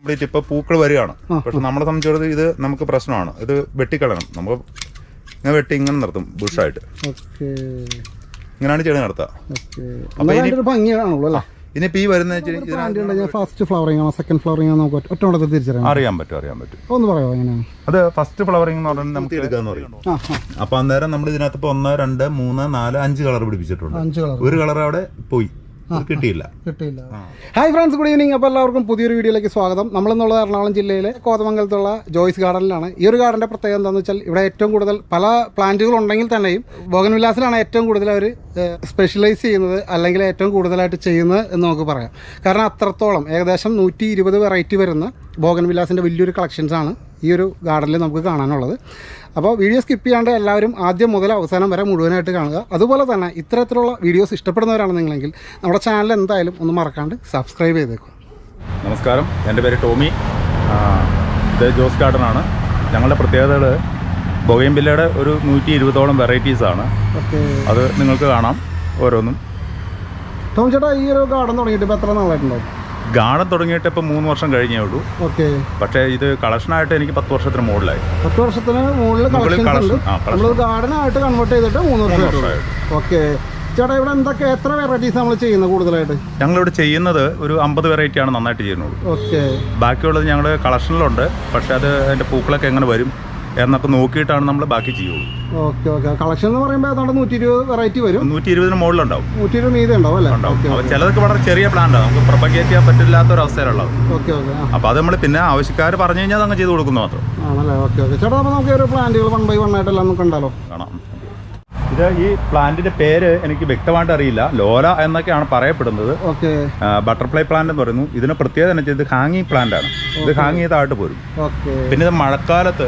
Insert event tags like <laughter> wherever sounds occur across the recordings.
Complete ഇപ്പൊ പൂക്കൾ വരികയാണ്. പക്ഷെ നമ്മളെ സംബന്ധിച്ചിടത്തോളം ഇത് നമുക്ക് പ്രശ്നമാണ്. ഇത് വെട്ടിക്കളയണം. നമുക്ക് ഇങ്ങനെ വെട്ടി ഇങ്ങനെ നിർത്തും ബുഷായിട്ട്. ഓക്കെ. ഇങ്ങനെയാണ് ചെടി നടത്തുക ഇനിയിപ്പോ ഈ വരുന്ന ഫസ്റ്റ് ഫ്ലവറിംഗ് ആണോ സെക്കൻഡ് ഫ്ലവറിംഗ് ആണോ നമുക്ക് ഒറ്റ ഒറ്റ തിരിച്ചറിയാം. അറിയാൻ പറ്റും അറിയാൻ പറ്റും. ഒന്ന് പറയാമോ എങ്ങനെയാണ് അത് ഫസ്റ്റ് ഫ്ലവറിംഗ് എന്ന് പറഞ്ഞാൽ നമുക്ക് എടുക്കാന്ന് പറയും. അപ്പൊ അന്നേരം നമ്മൾ ഇതിനകത്ത് ഇപ്പൊ ഒന്ന് രണ്ട് മൂന്ന് നാല് അഞ്ച് കളർ പിടിപ്പിച്ചിട്ടുണ്ട്. ഒരു കളർ അവിടെ പോയി. കിട്ടിയില്ല. കിട്ടിയില്ല. Hi friends good evening. അപ്പോൾ എല്ലാവർക്കും പുതിയൊരു വീഡിയോയിലേക്ക് സ്വാഗതം. നമ്മളെന്നുള്ളത് എറണാകുളം ജില്ലയിലെ കോതമംഗലത്തുള്ള ജോയ്സ് ഗാർഡനിലാണ്. ഈ ഒരു ഗാർഡന്റെ പ്രത്യേകത എന്താണെന്ന് വെച്ചാൽ ഇവിടെ ഏറ്റവും കൂടുതൽ പല പ്ലാന്റുകൾ ഉണ്ടെങ്കിൽ തന്നെയും ബോഗൻ വിലാസിലാണ് ഏറ്റവും കൂടുതൽ അവർ സ്പെഷ്യലൈസ് ചെയ്യുന്നത് അല്ലെങ്കിൽ ഏറ്റവും കൂടുതലായിട്ട് ചെയ്യുന്നത് എന്ന് നമുക്ക് പറയാം. കാരണം അത്രത്തോളം ഏകദേശം നൂറ്റി ഇരുപത് വെറൈറ്റി വരുന്ന ബോഗൻ വിലാസിന്റെ വലിയൊരു കളക്ഷൻസാണ് ഈ ഒരു ഗാർഡനിൽ നമുക്ക് കാണാനുള്ളത്. അപ്പോൾ വീഡിയോ സ്കിപ്പ് ചെയ്യാണ്ട് എല്ലാവരും ആദ്യം മുതൽ അവസാനം വരെ മുഴുവനായിട്ട് കാണുക. അതുപോലെ തന്നെ ഇത്തരത്തിലുള്ള വീഡിയോസ് ഇഷ്ടപ്പെടുന്നവരാണ് നിങ്ങളെങ്കിൽ നമ്മുടെ ചാനൽ എന്തായാലും ഒന്ന് മറക്കാണ്ട് സബ്സ്ക്രൈബ് ചെയ്തേക്കും. നമസ്കാരം. എന്റെ പേര് ടോമി. ഇത് ജോസ് ഗാർഡൻ ആണ് ഞങ്ങളുടെ പ്രത്യേകതകൾ ബൊഗൈൻബില്ലയുടെ ഒരു നൂറ്റി ഇരുപതോളം വെറൈറ്റീസ് ആണ്. ഓക്കെ. അത് നിങ്ങൾക്ക് കാണാം ഓരോന്നും. ടോം ചേട്ടാ ഈ ഒരു ഗാർഡൻ തുടങ്ങിയിട്ട് ഇപ്പോൾ എത്ര നാളായിട്ടുണ്ടാവും? ഗാർഡൻ തുടങ്ങിയിട്ട് ഇപ്പൊ മൂന്ന് വർഷം കഴിഞ്ഞേ ഉള്ളൂ. ഓക്കെ. പക്ഷേ ഇത് കളക്ഷനായിട്ട് എനിക്ക് പത്ത് വർഷത്തിന് മുകളിലായി. പത്ത് വർഷത്തിന് മുകളിൽ കളക്ഷൻസ് ഉണ്ട്. collection, ആ, collection. നമ്മൾ ഗാർഡനായിട്ട് കൺവേർട്ട് ചെയ്തിട്ട് മൂന്ന് വർഷം വർഷമായിട്ട്. ഓക്കെ. ചേട്ടാ ഇവിടെ എന്തൊക്കെ എത്ര വെറൈറ്റീസ് നമ്മൾ ചെയ്യുന്നത് കൂടുതലായിട്ട്? ഞങ്ങളിവിടെ ചെയ്യുന്നത് ഒരു അമ്പത് വെറൈറ്റി ആണ് നന്നായിട്ട് ചെയ്യുന്നത് ഓക്കെ. ബാക്കിയുള്ളത് ഞങ്ങൾ കളക്ഷനിലുണ്ട് പക്ഷേ അത് അതിന്റെ പൂക്കളൊക്കെ എങ്ങനെ വരും? എന്നൊക്കെ നോക്കിയിട്ടാണ് നമ്മൾ ബാക്കി ചെയ്യുള്ളൂ. Okay okay. കളക്ഷൻ എന്ന് പറയുമ്പോൾ ഏതാണ്ട് നൂറ്റി ഇരുപത് വെറൈറ്റി വരും. നൂറ്റി ഇരുപതിന് മുകളിലുണ്ടാവും. നൂറ്റി ഇരുപത് മീതെ ഉണ്ടാവും അല്ലേ? അപ്പോൾ ചിലതൊക്കെ വളരെ ചെറിയ പ്ലാന്റാണ് നമുക്ക് പ്രൊപ്പഗേറ്റ് ചെയ്യാൻ പറ്റില്ലാത്ത ഒരു അവസ്ഥയിലുള്ളത്. Okay okay. അപ്പോൾ അത് നമ്മൾ പിന്നെ ആവശ്യക്കാർ പറഞ്ഞു കഴിഞ്ഞാൽ അങ്ങ് ചെയ്ത് കൊടുക്കുന്നു മാത്രം. ആണല്ലേ? Okay okay. ചേട്ടാ അപ്പോൾ നമുക്ക് ഒരു പ്ലാന്റുകൾ വൺ ബൈ വൺ ആയിട്ടെല്ലാം നമുക്ക് കണ്ടാലോ? കാണാം. ഇത് ഈ പ്ലാന്റിന്റെ പേര് എനിക്ക് വ്യക്തമായിട്ട് അറിയില്ല. ലോല എന്നൊക്കെയാണ് പറയപ്പെടുന്നത്. ബട്ടർഫ്ലൈ പ്ലാന്റ് എന്ന് പറയുന്നു. ഇതിന് പ്രത്യേകത എന്ന് വെച്ചാൽ ഇത് ഹാങ്ങിങ് പ്ലാന്റ് ആണ്. ഇത് ഹാങ് ചെയ്താട്ട് പോരും. പിന്നെ ഇത് മഴക്കാലത്ത്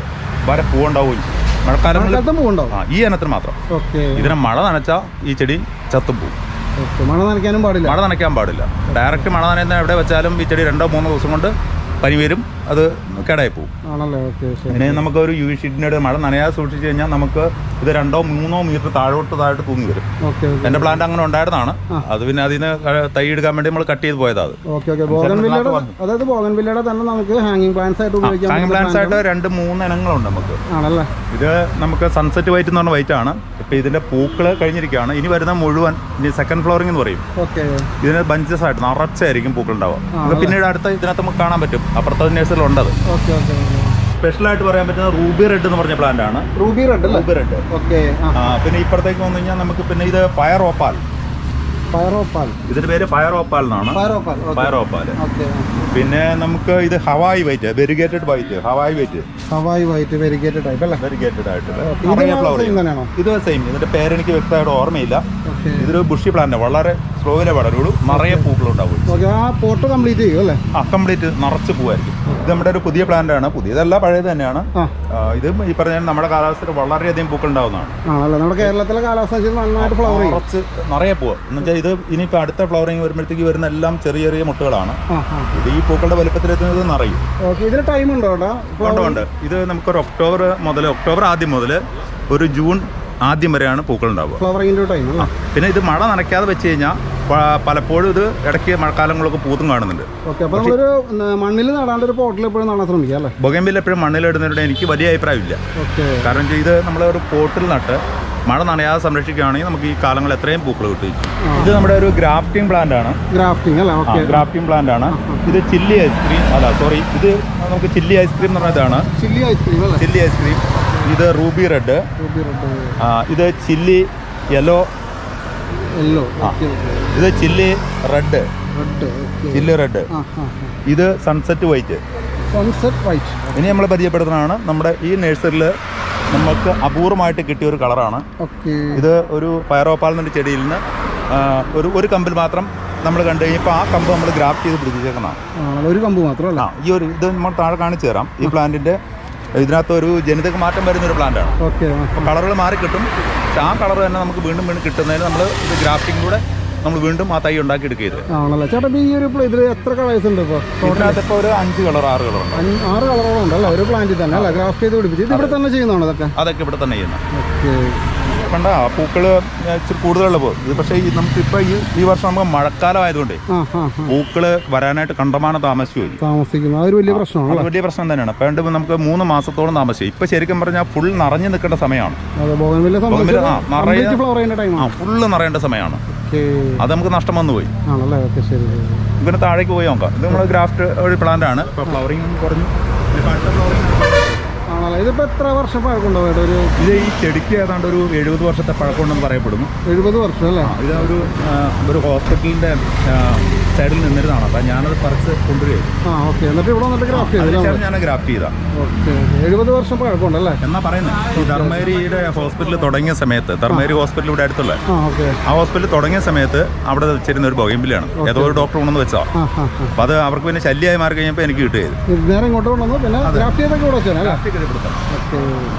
വരെ പൂവുണ്ടാവുകയും ചെയ്യും. മഴക്കാലം പൂവുണ്ടാവും ആ ഈ ഇനത്തിന് മാത്രം. ഇതിനെ മഴ നനച്ചാൽ ഈ ചെടി ചത്തും പോവും. മഴ നനയ്ക്കാനും പാടില്ല. മഴ നനയ്ക്കാൻ പാടില്ല. ഡയറക്റ്റ് മഴ നനയുന്ന എവിടെ വെച്ചാലും ഈ ചെടി രണ്ടോ മൂന്നോ ദിവസം കൊണ്ട് പനി വരും. അത് കേടായി പോകും. ശരി. നമുക്ക് ഒരു യു ഷീറ്റിന്റെ മഴ നനയാതെ സൂക്ഷിച്ചു കഴിഞ്ഞാൽ നമുക്ക് ഇത് രണ്ടോ മൂന്നോ മീറ്റർ താഴോട്ട് താഴോട്ട് തൂങ്ങി വരും. എന്റെ പ്ലാന്റ് അങ്ങനെ ഉണ്ടായിരുന്നതാണ്. അത് പിന്നെ അതിന് തൈ എടുക്കാൻ വേണ്ടി നമ്മൾ കട്ട് ചെയ്ത് പോയതാ അതായത് തന്നെ നമുക്ക് ഹാങ്ങിങ് പ്ലാന്റ്സ് ആയിട്ട് ഉപയോഗിക്കാം പ്ലാന്റ്സ് ആയിട്ട് രണ്ട് മൂന്ന് ഇനങ്ങളുണ്ട് നമുക്ക്. ഇത് നമുക്ക് സൺസെറ്റ് വൈറ്റ് എന്ന് പറഞ്ഞ വൈറ്റ് ആണ്. ഇപ്പൊ ഇതിന്റെ പൂക്കൾ കഴിഞ്ഞിരിക്കുകയാണ്. ഇനി വരുന്ന മുഴുവൻ ഇനി സെക്കൻഡ് ഫ്ലോറിംഗ് എന്ന് പറയും. ഇതിന് ബഞ്ചസ് ആയിട്ട് നിറച്ചായിരിക്കും പൂക്കൾ ഉണ്ടാവുക. പിന്നീട് അടുത്ത ഇതിനകത്ത് നമുക്ക് കാണാൻ പറ്റും. അപ്പുറത്തെ നേഴ്സറിലുണ്ടത് ഓക്കെ ഓക്കെ സ്പെഷ്യലായിട്ട് പറയാൻ പറ്റുന്ന റൂബി റെഡ് എന്ന് പറഞ്ഞ പ്ലാന്റ് ആണ്. Ruby red ruby red. Okay പിന്നെ ഇപ്പുറത്തേക്ക് വന്നു കഴിഞ്ഞാൽ നമുക്ക് പിന്നെ ഇത് ഫയർ ഓപ്പാൽ. ഫയറോപ്പാൽ. ഇതിന്റെ പേര് ഫയർ ഓപ്പാൽ എന്നാണ്. ഫയറോപ്പാൽ പിന്നെ നമുക്ക് ഇത് Hawaii white variegated white Hawaii white. Hawaii white variegated അല്ലേ? വെരിഗേറ്റഡ് ആയിട്ടുള്ള ഇത് സെയിം ഇതിന്റെ പേര് എനിക്ക് വ്യക്തമായിട്ട് ഓർമ്മയില്ല. ഇതൊരു ബുഷി പ്ലാന്റ് വളരെ സ്ലോയിലെ വളരുള്ളൂ. നിറയെ പൂക്കളുണ്ടാവും. ആ പോട്ട് കംപ്ലീറ്റ് ചെയ്യും അല്ലേ? ആ കംപ്ലീറ്റ് നിറച്ച് പൂവായിരിക്കും. ഇത് നമ്മുടെ ഒരു പുതിയ പ്ലാന്റ് ആണ്. പുതിയതല്ല പഴയത് തന്നെയാണ്. ഇത് ഈ പറഞ്ഞ നമ്മുടെ കാലാവസ്ഥയിൽ വളരെയധികം പൂക്കൾ ഉണ്ടാവുന്നതാണ്. നമ്മുടെ കേരളത്തിലെ കാലാവസ്ഥ നിറയെ പൂവ്. എന്ന് വെച്ചാൽ ഇത് ഇനിയിപ്പോൾ അടുത്ത ഫ്ലവറിങ് വരുമ്പോഴത്തേക്ക് വരുന്ന എല്ലാം ചെറിയ ചെറിയ മുട്ടുകളാണ്. ഇത് ഈ പൂക്കളുടെ വലുപ്പത്തിലെത്തുന്നത് നിറയും. ഇതിന് ടൈം ഉണ്ടോ ഉണ്ട് ഉണ്ട്. ഇത് നമുക്കൊരു ഒക്ടോബർ മുതൽ ഒക്ടോബർ ആദ്യം മുതൽ ഒരു ജൂൺ ആദ്യം വരെയാണ് പൂക്കൾ ഉണ്ടാവുക ഫ്ലവറിങ്ങിന്റെ ടൈം പിന്നെ ഇത് മഴ നനയ്ക്കാതെ വെച്ച് കഴിഞ്ഞാൽ പലപ്പോഴും ഇത് ഇടയ്ക്ക് മഴക്കാലങ്ങളൊക്കെ പൂത്തും കാണുന്നുണ്ട്. നമ്മളൊരു മണ്ണിൽ നടാണ്ട് ഒരു പോട്ടിൽ എപ്പോഴും നടാൻ ശ്രമിക്കുക അല്ലേ? ബൊഗംബിൽ എപ്പോഴും മണ്ണിലിടുന്നതിനോട് എനിക്ക് വലിയ അഭിപ്രായമില്ല. കാരണം ഇത് നമ്മൾ ഒരു പോട്ടിൽ നട്ട് മഴ നനയാതെ സംരക്ഷിക്കുകയാണെങ്കിൽ നമുക്ക് ഈ കാലങ്ങൾ എത്രയും പൂക്കൾ കിട്ടും ഇത് നമ്മുടെ ഒരു ഗ്രാഫ്റ്റിംഗ് പ്ലാന്റ് ആണ്. ഗ്രാഫ്റ്റിംഗ് അല്ലേ? ഗ്രാഫ്റ്റിംഗ് പ്ലാന്റ് ആണ്. ഇത് ചില്ലി ഐസ്ക്രീം അല്ല സോറി ഇത് നമുക്ക് ചില്ലി ഐസ്ക്രീം എന്ന് പറഞ്ഞതാണ് chilli ice cream chilli ice cream ഇത് റൂബി റെഡ് ഇത് ചില്ലി യെല്ലോ യെല്ലോ ഇത് ചില്ലി റെഡ് ചില്ലി റെഡ് ഇത് സൺസെറ്റ് വൈറ്റ് സൺസെറ്റ് വൈറ്റ് ഇനി നമ്മൾ പരിചയപ്പെടുത്തുന്നതാണ് നമ്മുടെ ഈ നഴ്സറിയിൽ നമുക്ക് അപൂർവമായിട്ട് കിട്ടിയ ഒരു കളറാണ്. ഓക്കെ. ഇത് ഒരു പയറോപ്പാൽ എന്നൊരു ചെടിയിൽ നിന്ന് ഒരു ഒരു കമ്പിൽ മാത്രം നമ്മൾ കണ്ടു കഴിഞ്ഞപ്പോൾ ആ കമ്പ് നമ്മൾ ഗ്രാഫ്റ്റ് ചെയ്ത് പിടിച്ചേക്കുന്നതാണ് ഒരു കമ്പ് മാത്രമല്ല ഈ ഒരു ഇത് നമ്മൾ താഴെ കാണിച്ചു തരാം. ഈ പ്ലാന്റിന്റെ ഇതിനകത്ത് ഒരു ജനിതക മാറ്റം വരുന്ന ഒരു പ്ലാന്റാണ് ഓക്കെ കളറുകൾ മാറി കിട്ടും പക്ഷെ ആ കളർ തന്നെ നമുക്ക് വീണ്ടും വീണ്ടും കിട്ടുന്നതിന് നമ്മൾ ഇത് ഗ്രാഫ്റ്റിങ്ങിലൂടെ നമ്മൾ വീണ്ടും ആ തൈ ഉണ്ടാക്കി എടുക്കുക ആണല്ലോ? ചേട്ടാ ഈ ഒരു ഇതിൽ എത്ര കളേഴ്സ് ഉണ്ട് ഇപ്പോൾ ഇപ്പോൾ ഒരു അഞ്ച് കളർ ആറ് കളറുണ്ട് ആറ് കളറോളം ഉണ്ട് അല്ലേ? ഒരു പ്ലാന്റിൽ തന്നെ അല്ലേ? ഗ്രാഫ്റ്റ് ചെയ്ത് പിടിപ്പിച്ച്. ഇത് ഇവിടെ തന്നെ ചെയ്യുന്നതാണോ അതൊക്കെ അതൊക്കെ ഇവിടെ തന്നെ ചെയ്യുന്നത്. ഓക്കെ വേണ്ട ആ പൂക്കൾ ഇച്ചിരി കൂടുതലുള്ള പോകും ഇത് പക്ഷേ ഈ നമുക്ക് ഇപ്പൊ ഈ ഈ വർഷം നമുക്ക് മഴക്കാലം ആയതുകൊണ്ടേ പൂക്കൾ വരാനായിട്ട് കണ്ടമാനം താമസിച്ചു താമസിക്കുന്നു. താമസിക്കുന്നത് അതൊരു വലിയ പ്രശ്നമാണ് വലിയ പ്രശ്നം തന്നെയാണ്. അപ്പൊ അതുകൊണ്ട് നമുക്ക് മൂന്ന് മാസത്തോളം താമസിച്ചു ഇപ്പൊ ശരിക്കും പറഞ്ഞാൽ ഫുൾ നിറഞ്ഞു നിൽക്കേണ്ട സമയമാണ്. ഫുള്ള് നിറയേണ്ട സമയമാണ്. അത് നമുക്ക് നഷ്ടം വന്നു പോയി ഇവന് താഴേക്ക് പോയി നോക്കാം. ഇത് നമ്മുടെ ഗ്രാഫ്റ്റ് ഒരു പ്ലാന്റ് ആണ്. ഇപ്പൊ ഫ്ലവറിംഗ് കുറഞ്ഞു. ഇതിപ്പോ എത്ര വർഷം പഴക്കമുണ്ടോ ഒരു ഇത് ഈ ചെടിക്ക് ഏതാണ്ട് ഒരു എഴുപത് വർഷത്തെ പഴക്കമുണ്ടെന്ന് പറയപ്പെടുന്നു. എഴുപത് വർഷം അല്ലേ? ഇത് ഒരു ഒരു ഹോസ്പിറ്റലിന്റെ സൈഡിൽ നിന്നിരുന്നതാണ്. അപ്പൊ ഞാനത് പറിച്ച് കൊണ്ടുവരികയായിരുന്നു ആ ഓക്കെ. എന്നിട്ട് ഇവിടെ വന്നിട്ട് ഗ്രാഫ് ചെയ്തു ഞാൻ ഗ്രാഫ്റ്റ് ചെയ്താ. ഓക്കെ എഴുപത് വർഷം പഴക്കമുണ്ടല്ലേ എന്നാ പറയുന്നത് ഈ ധർമ്മേരിയുടെ ഹോസ്പിറ്റൽ തുടങ്ങിയ സമയത്ത് ധർമ്മേരി ഹോസ്പിറ്റൽ ഇവിടെ അടുത്തുള്ള ആ ഹോസ്പിറ്റൽ തുടങ്ങിയ സമയത്ത് അവിടെ വെച്ചിരുന്ന ഒരു ബൊഗൈമ്പിലാണ് ഏതോ ഒരു ഡോക്ടർ ഉണ്ടെന്ന് വെച്ചാ അപ്പൊ അത് അവർക്ക് പിന്നെ ശല്യമായി മാറി കഴിഞ്ഞപ്പോ എനിക്ക് കിട്ടിയത് നേരെ ഇങ്ങോട്ട് കൊണ്ടുവന്നു പിന്നെ ഗ്രാഫ് ചെയ്തൊക്കെ ഇവിടെ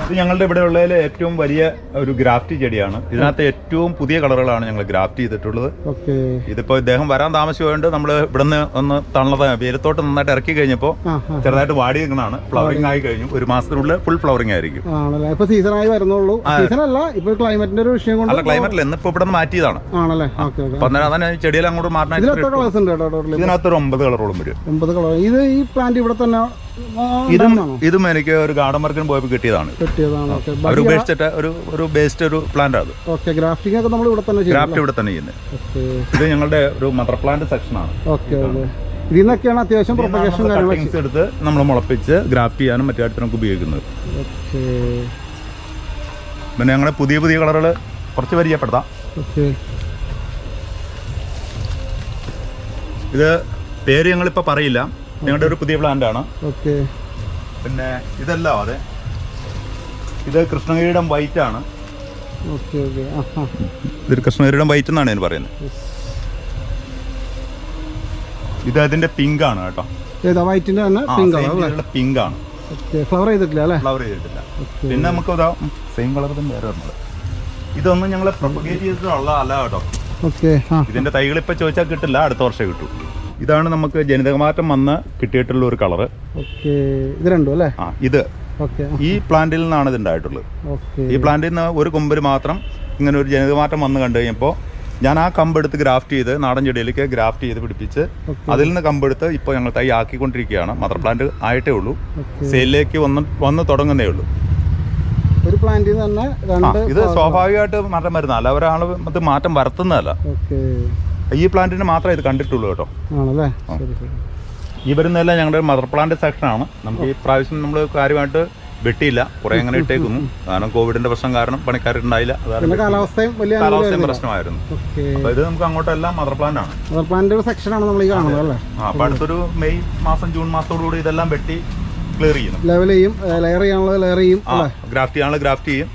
ഇത് ഞങ്ങളുടെ ഇവിടെ ഉള്ളതിൽ ഏറ്റവും വലിയ ഒരു ഗ്രാഫ്റ്റ് ചെടിയാണ്. ഇതിനകത്ത് ഏറ്റവും പുതിയ കളറുകളാണ് ഞങ്ങൾ ഗ്രാഫ്റ്റ് ചെയ്തിട്ടുള്ളത്. ഇതിപ്പോ ഇദ്ദേഹം വരാൻ താമസിച്ചുകൊണ്ട് നമ്മൾ ഇവിടുന്ന് ഒന്ന് തള്ളത വേലത്തോട്ട് നന്നായിട്ട് ഇറക്കി കഴിഞ്ഞപ്പോൾ ചെറുതായിട്ട് വാടി നിൽക്കുന്നതാണ്. ഫ്ലവറിംഗ് ആയി കഴിഞ്ഞു. ഒരു മാസത്തിനുള്ളിൽ ഫുൾ ഫ്ലവറിംഗ് ആയിരിക്കും. ഇപ്പൊ സീസണായി വരുന്നുള്ളൂ. സീസൺ അല്ല ഇപ്പൊ ക്ലൈമറ്റിന്റെ ഒരു വിഷയം കൊണ്ട് അല്ല ക്ലൈമറ്റിൽ ഇന്നിപ്പോ ഇവിടെ നിന്ന് മാറ്റിയതാണ്. ആണല്ലേ? അതാണ് ചെടിയെല്ലാം അങ്ങോട്ട് മാറ്റാൻ കളേഴ്സ് ഉണ്ട് കേട്ടോ ഇതിനകത്ത് ഒരു ഒമ്പത് കളറോളം വരും. ഒമ്പത് കളർ ഇത് ഈ പ്ലാന്റ് ഇവിടെ തന്നെ ഇതും? ഇതും എനിക്ക് ഒരു ഗാർഡൻ വർക്കിന് പോയപ്പോൾ കിട്ടിയതാണ്. കിട്ടിയതാണ് അവർ ഉപേക്ഷിച്ചിട്ട് ഒരു ഒരു ബേസ്ഡ് ഒരു പ്ലാന്റ് ആണ് ഓക്കെ ഗ്രാഫ്റ്റിംഗ് ഒക്കെ നമ്മൾ ഇവിടെ തന്നെ ഗ്രാഫ്റ്റ് ഇവിടെ തന്നെ ചെയ്യുന്നത്. ഇത് ഞങ്ങളുടെ ഒരു മദർ പ്ലാന്റ് സെക്ഷനാണ് ഓക്കെ നിന്നൊക്കെയാണ് അത്യാവശ്യം പ്രൊപ്പഗേഷൻ കാര്യങ്ങളൊക്കെ എടുത്ത് നമ്മൾ മുളപ്പിച്ച് ഗ്രാഫ്റ്റ് ചെയ്യാനും മറ്റു കാര്യത്തിനൊക്കെ ഉപയോഗിക്കുന്നത്. പിന്നെ ഞങ്ങളുടെ പുതിയ പുതിയ കളറുകൾ കുറച്ച് പരിചയപ്പെടുത്താം. ഇത് പേര് ഞങ്ങളിപ്പോൾ പറയില്ല. ഞങ്ങളുടെ ഒരു പുതിയ പ്ലാന്റ് ആണ്. ഓക്കെ. പിന്നെ ഇതെല്ലാം അതെ. ഇത് കൃഷ്ണഗിരിയുടെ വൈറ്റ് ആണ്. ഓക്കെ ഇതൊരു കൃഷ്ണഗിരിയുടെ വൈറ്റ് എന്നാണ് ഞാൻ പറയുന്നത്. ഇത് അതിന്റെ പിങ്ക് ആണ് കേട്ടോ. ഏതാ വൈറ്റിന്റെ തന്നെ പിങ്ക് ആണ്? പിങ്ക് ആണ്. ഫ്ലവർ ചെയ്തിട്ടില്ല അല്ലേ? ഫ്ലവർ ചെയ്തിട്ടില്ല. പിന്നെ നമുക്ക് സെയിം കളർ തന്നെ വേറെ ഒരെണ്ണം. ഇതൊന്നും ഞങ്ങൾ പ്രൊപ്പഗേറ്റ് ചെയ്തിട്ടുള്ള അല്ല കേട്ടോ. ഓക്കെ ഇതിന്റെ തൈകൾ ഇപ്പൊ ചോദിച്ചാൽ കിട്ടില്ല അടുത്ത വർഷം കിട്ടും. ഇതാണ് നമുക്ക് ജനിതകമാറ്റം വന്ന് കിട്ടിയിട്ടുള്ള ഒരു കളറ്. ഇത് രണ്ടും അല്ലേ? ആ ഇത്. ഈ പ്ലാന്റിൽ നിന്നാണ് ഇത് ഉണ്ടായിട്ടുള്ളത്. ഈ പ്ലാന്റിൽ നിന്ന് ഒരു കൊമ്പിൽ മാത്രം ഇങ്ങനെ ഒരു ജനിതകമാറ്റം വന്ന് കണ്ടു കഴിഞ്ഞപ്പോൾ ഞാൻ ആ കമ്പെടുത്ത് ഗ്രാഫ്റ്റ് ചെയ്ത് നാടൻ ചെടിയിലേക്ക് ഗ്രാഫ്റ്റ് ചെയ്ത് പിടിപ്പിച്ച് അതിൽ നിന്ന് കമ്പെടുത്ത് ഇപ്പോൾ ഞങ്ങൾ തൈ ആക്കിക്കൊണ്ടിരിക്കുകയാണ്. മദർ പ്ലാന്റ് ആയിട്ടേ ഉള്ളൂ. സെയിലേക്ക് സെയിലിലേക്ക് വന്ന് വന്ന് തുടങ്ങുന്നേ ഉള്ളൂ. ഒരു പ്ലാന്റിൽ നിന്ന് തന്നെ ഇത് സ്വാഭാവികമായിട്ട് മാറ്റം വരുന്നതല്ല. ഒരാൾ അത് മാറ്റം വരുത്തുന്നതല്ല. ഈ പ്ലാന്റിന് മാത്രമേ ഇത് കണ്ടിട്ടുള്ളൂ കേട്ടോ. ആണല്ലേ? ഈ വരുന്നതെല്ലാം ഞങ്ങളുടെ മദർ പ്ലാന്റ് സെക്ഷനാണ്. നമുക്ക് ഈ പ്രാവശ്യം നമ്മൾ കാര്യമായിട്ട് വെട്ടിയില്ല. കുറെ അങ്ങനെ ഇട്ടേക്കുന്നു. കാരണം കോവിഡിന്റെ പ്രശ്നം കാരണം പണിക്കാരുണ്ടായില്ല. കാലാവസ്ഥയും പ്രശ്നമായിരുന്നു. അപ്പൊ ഇത് നമുക്ക് അങ്ങോട്ടെല്ലാം മദർ പ്ലാന്റ് ആണ് മദർ പ്ലാന്റിന്റെ ഒരു സെക്ഷനാണ് നമ്മൾ ഈ കാണുന്നത് അപ്പൊ അടുത്തൊരു മെയ് മാസം ജൂൺ മാസത്തോടുകൂടി ഇതെല്ലാം വെട്ടി ക്ലിയർ ചെയ്യുന്നു. ലെവൽ ചെയ്യും ലെയർ ചെയ്യാനുള്ളത് ലെയർ ചെയ്യും ഗ്രാഫ്റ്റ് ചെയ്യാനുള്ള ഗ്രാഫ്റ്റ് ചെയ്യും.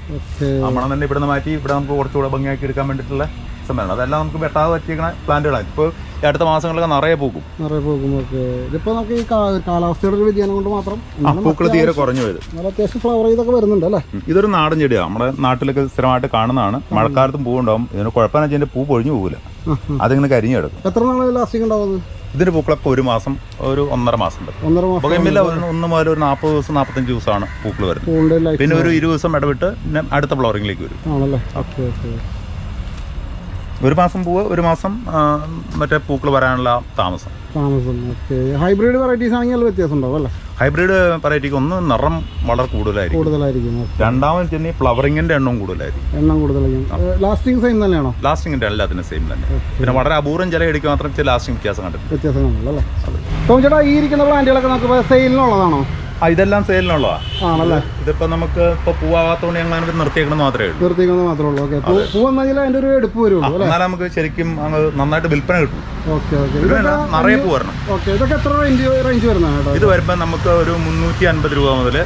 നമ്മളെ തന്നെ ഇവിടെ നിന്ന് മാറ്റി ഇവിടെ നമുക്ക് കുറച്ചുകൂടെ ഭംഗിയാക്കി എടുക്കാൻ വേണ്ടിയിട്ടുള്ള സമയമാണ് അതെല്ലാം നമുക്ക് വെട്ടാതെ പറ്റിയിരിക്കുന്ന പ്ലാന്റുകളാണ് ഇപ്പോൾ ഈ അടുത്ത മാസങ്ങളിലൊക്കെ നിറയെ പൂക്കും. നിറയെ പോകും ഓക്കെ. ഇതിപ്പോ നമുക്ക് ഈ കാലാവസ്ഥയുടെ ഒരു വ്യതിയാനം കൊണ്ട് മാത്രം പൂക്കൾ തീരെ കുറഞ്ഞു വരും അത്യാവശ്യം ഫ്ലവർ ഇതൊക്കെ വരുന്നുണ്ട് അല്ലേ? ഇതൊരു നാടൻ ചെടിയാണ് നമ്മുടെ നാട്ടിലൊക്കെ സ്ഥിരമായിട്ട് കാണുന്നതാണ്. മഴക്കാലത്തും പൂവുണ്ടാവും. ഇതിന് കുഴപ്പമെന്ന് വെച്ചാൽ പൂ പൊഴിഞ്ഞു പോകില്ല. അതിങ്ങനെ കരിഞ്ഞു കിടക്കും എത്ര നാളെ ലാസ്റ്റിംഗ് ഉണ്ടാവും ഇതിന്റെ പൂക്കളൊക്കെ ഒരു മാസം ഒരു ഒന്നര മാസം ഒരു ഒന്ന് മുതൽ ഒരു നാൽപ്പത് ദിവസം നാൽപ്പത്തഞ്ച് ദിവസമാണ് പൂക്കൾ വരുന്നത്. പിന്നെ ഒരു ഇരുപത് ദിവസം ഇടവിട്ട് പിന്നെ അടുത്ത ഫ്ലോറിംഗിലേക്ക് വരും. ആണല്ലേ? Okay okay. ഒരു മാസം പൂവ് ഒരു മാസം മറ്റേ പൂക്കൾ വരാനുള്ള താമസം. താമസം ഓക്കെ ഹൈബ്രിഡ് വെറൈറ്റീസ് ആണെങ്കിൽ വ്യത്യാസം ഉണ്ടാവും അല്ലേ? ഹൈബ്രിഡ് വെറൈറ്റിക്ക് ഒന്ന് നിറം വളരെ കൂടുതലായിരിക്കും. കൂടുതലായിരിക്കും രണ്ടാമത് ചെന്നി ഫ്ലവറിങ്ങിന്റെ എണ്ണവും കൂടുതലായിരിക്കും. എണ്ണം കൂടുതലായിരിക്കും. ലാസ്റ്റിംഗ് സെയിം തന്നെയാണോ? ലാസ്റ്റിംഗിന്റെ എല്ലാത്തിനും സെയിം തന്നെ. പിന്നെ വളരെ അപൂർവം ചില എടുക്കുക മാത്രം ചില ലാസ്റ്റിംഗ് വ്യത്യാസം കണ്ടിട്ടുണ്ട്. വ്യത്യാസം അല്ലേ? ചേട്ടാ ഈ ഇരിക്കുന്ന പ്ലാന്റുകളൊക്കെ നമുക്ക് സെയിലിനുള്ളതാണോ ഇതെല്ലാം സെയിലിനുള്ളതാ. ആണല്ലേ? ഇതിപ്പോ നമുക്ക് ഇപ്പൊ പൂവാകാത്തോണ്ട് ഞങ്ങൾ അങ്ങനെ നിർത്തിയേക്കണം മാത്രമേ ഉള്ളൂ. നിർത്തിക്കുന്നത് മാത്രമേ ഉള്ളൂ. ഓക്കെ. പൂ വന്നാൽ അതിന്റെ ഒരു എടുപ്പ് വരുള്ളൂ എന്നാലും നമുക്ക് ശരിക്കും അങ്ങ് നന്നായിട്ട് വിൽപ്പന കിട്ടും. Okay okay. നിറയെ പൂ വരണം. ഓക്കെ ഇതൊക്കെ എത്ര റേഞ്ച് റേഞ്ച് വരുന്നതാണ് ഇത് വരുമ്പോ നമുക്ക് ഒരു മുന്നൂറ്റി അൻപത് രൂപ മുതൽ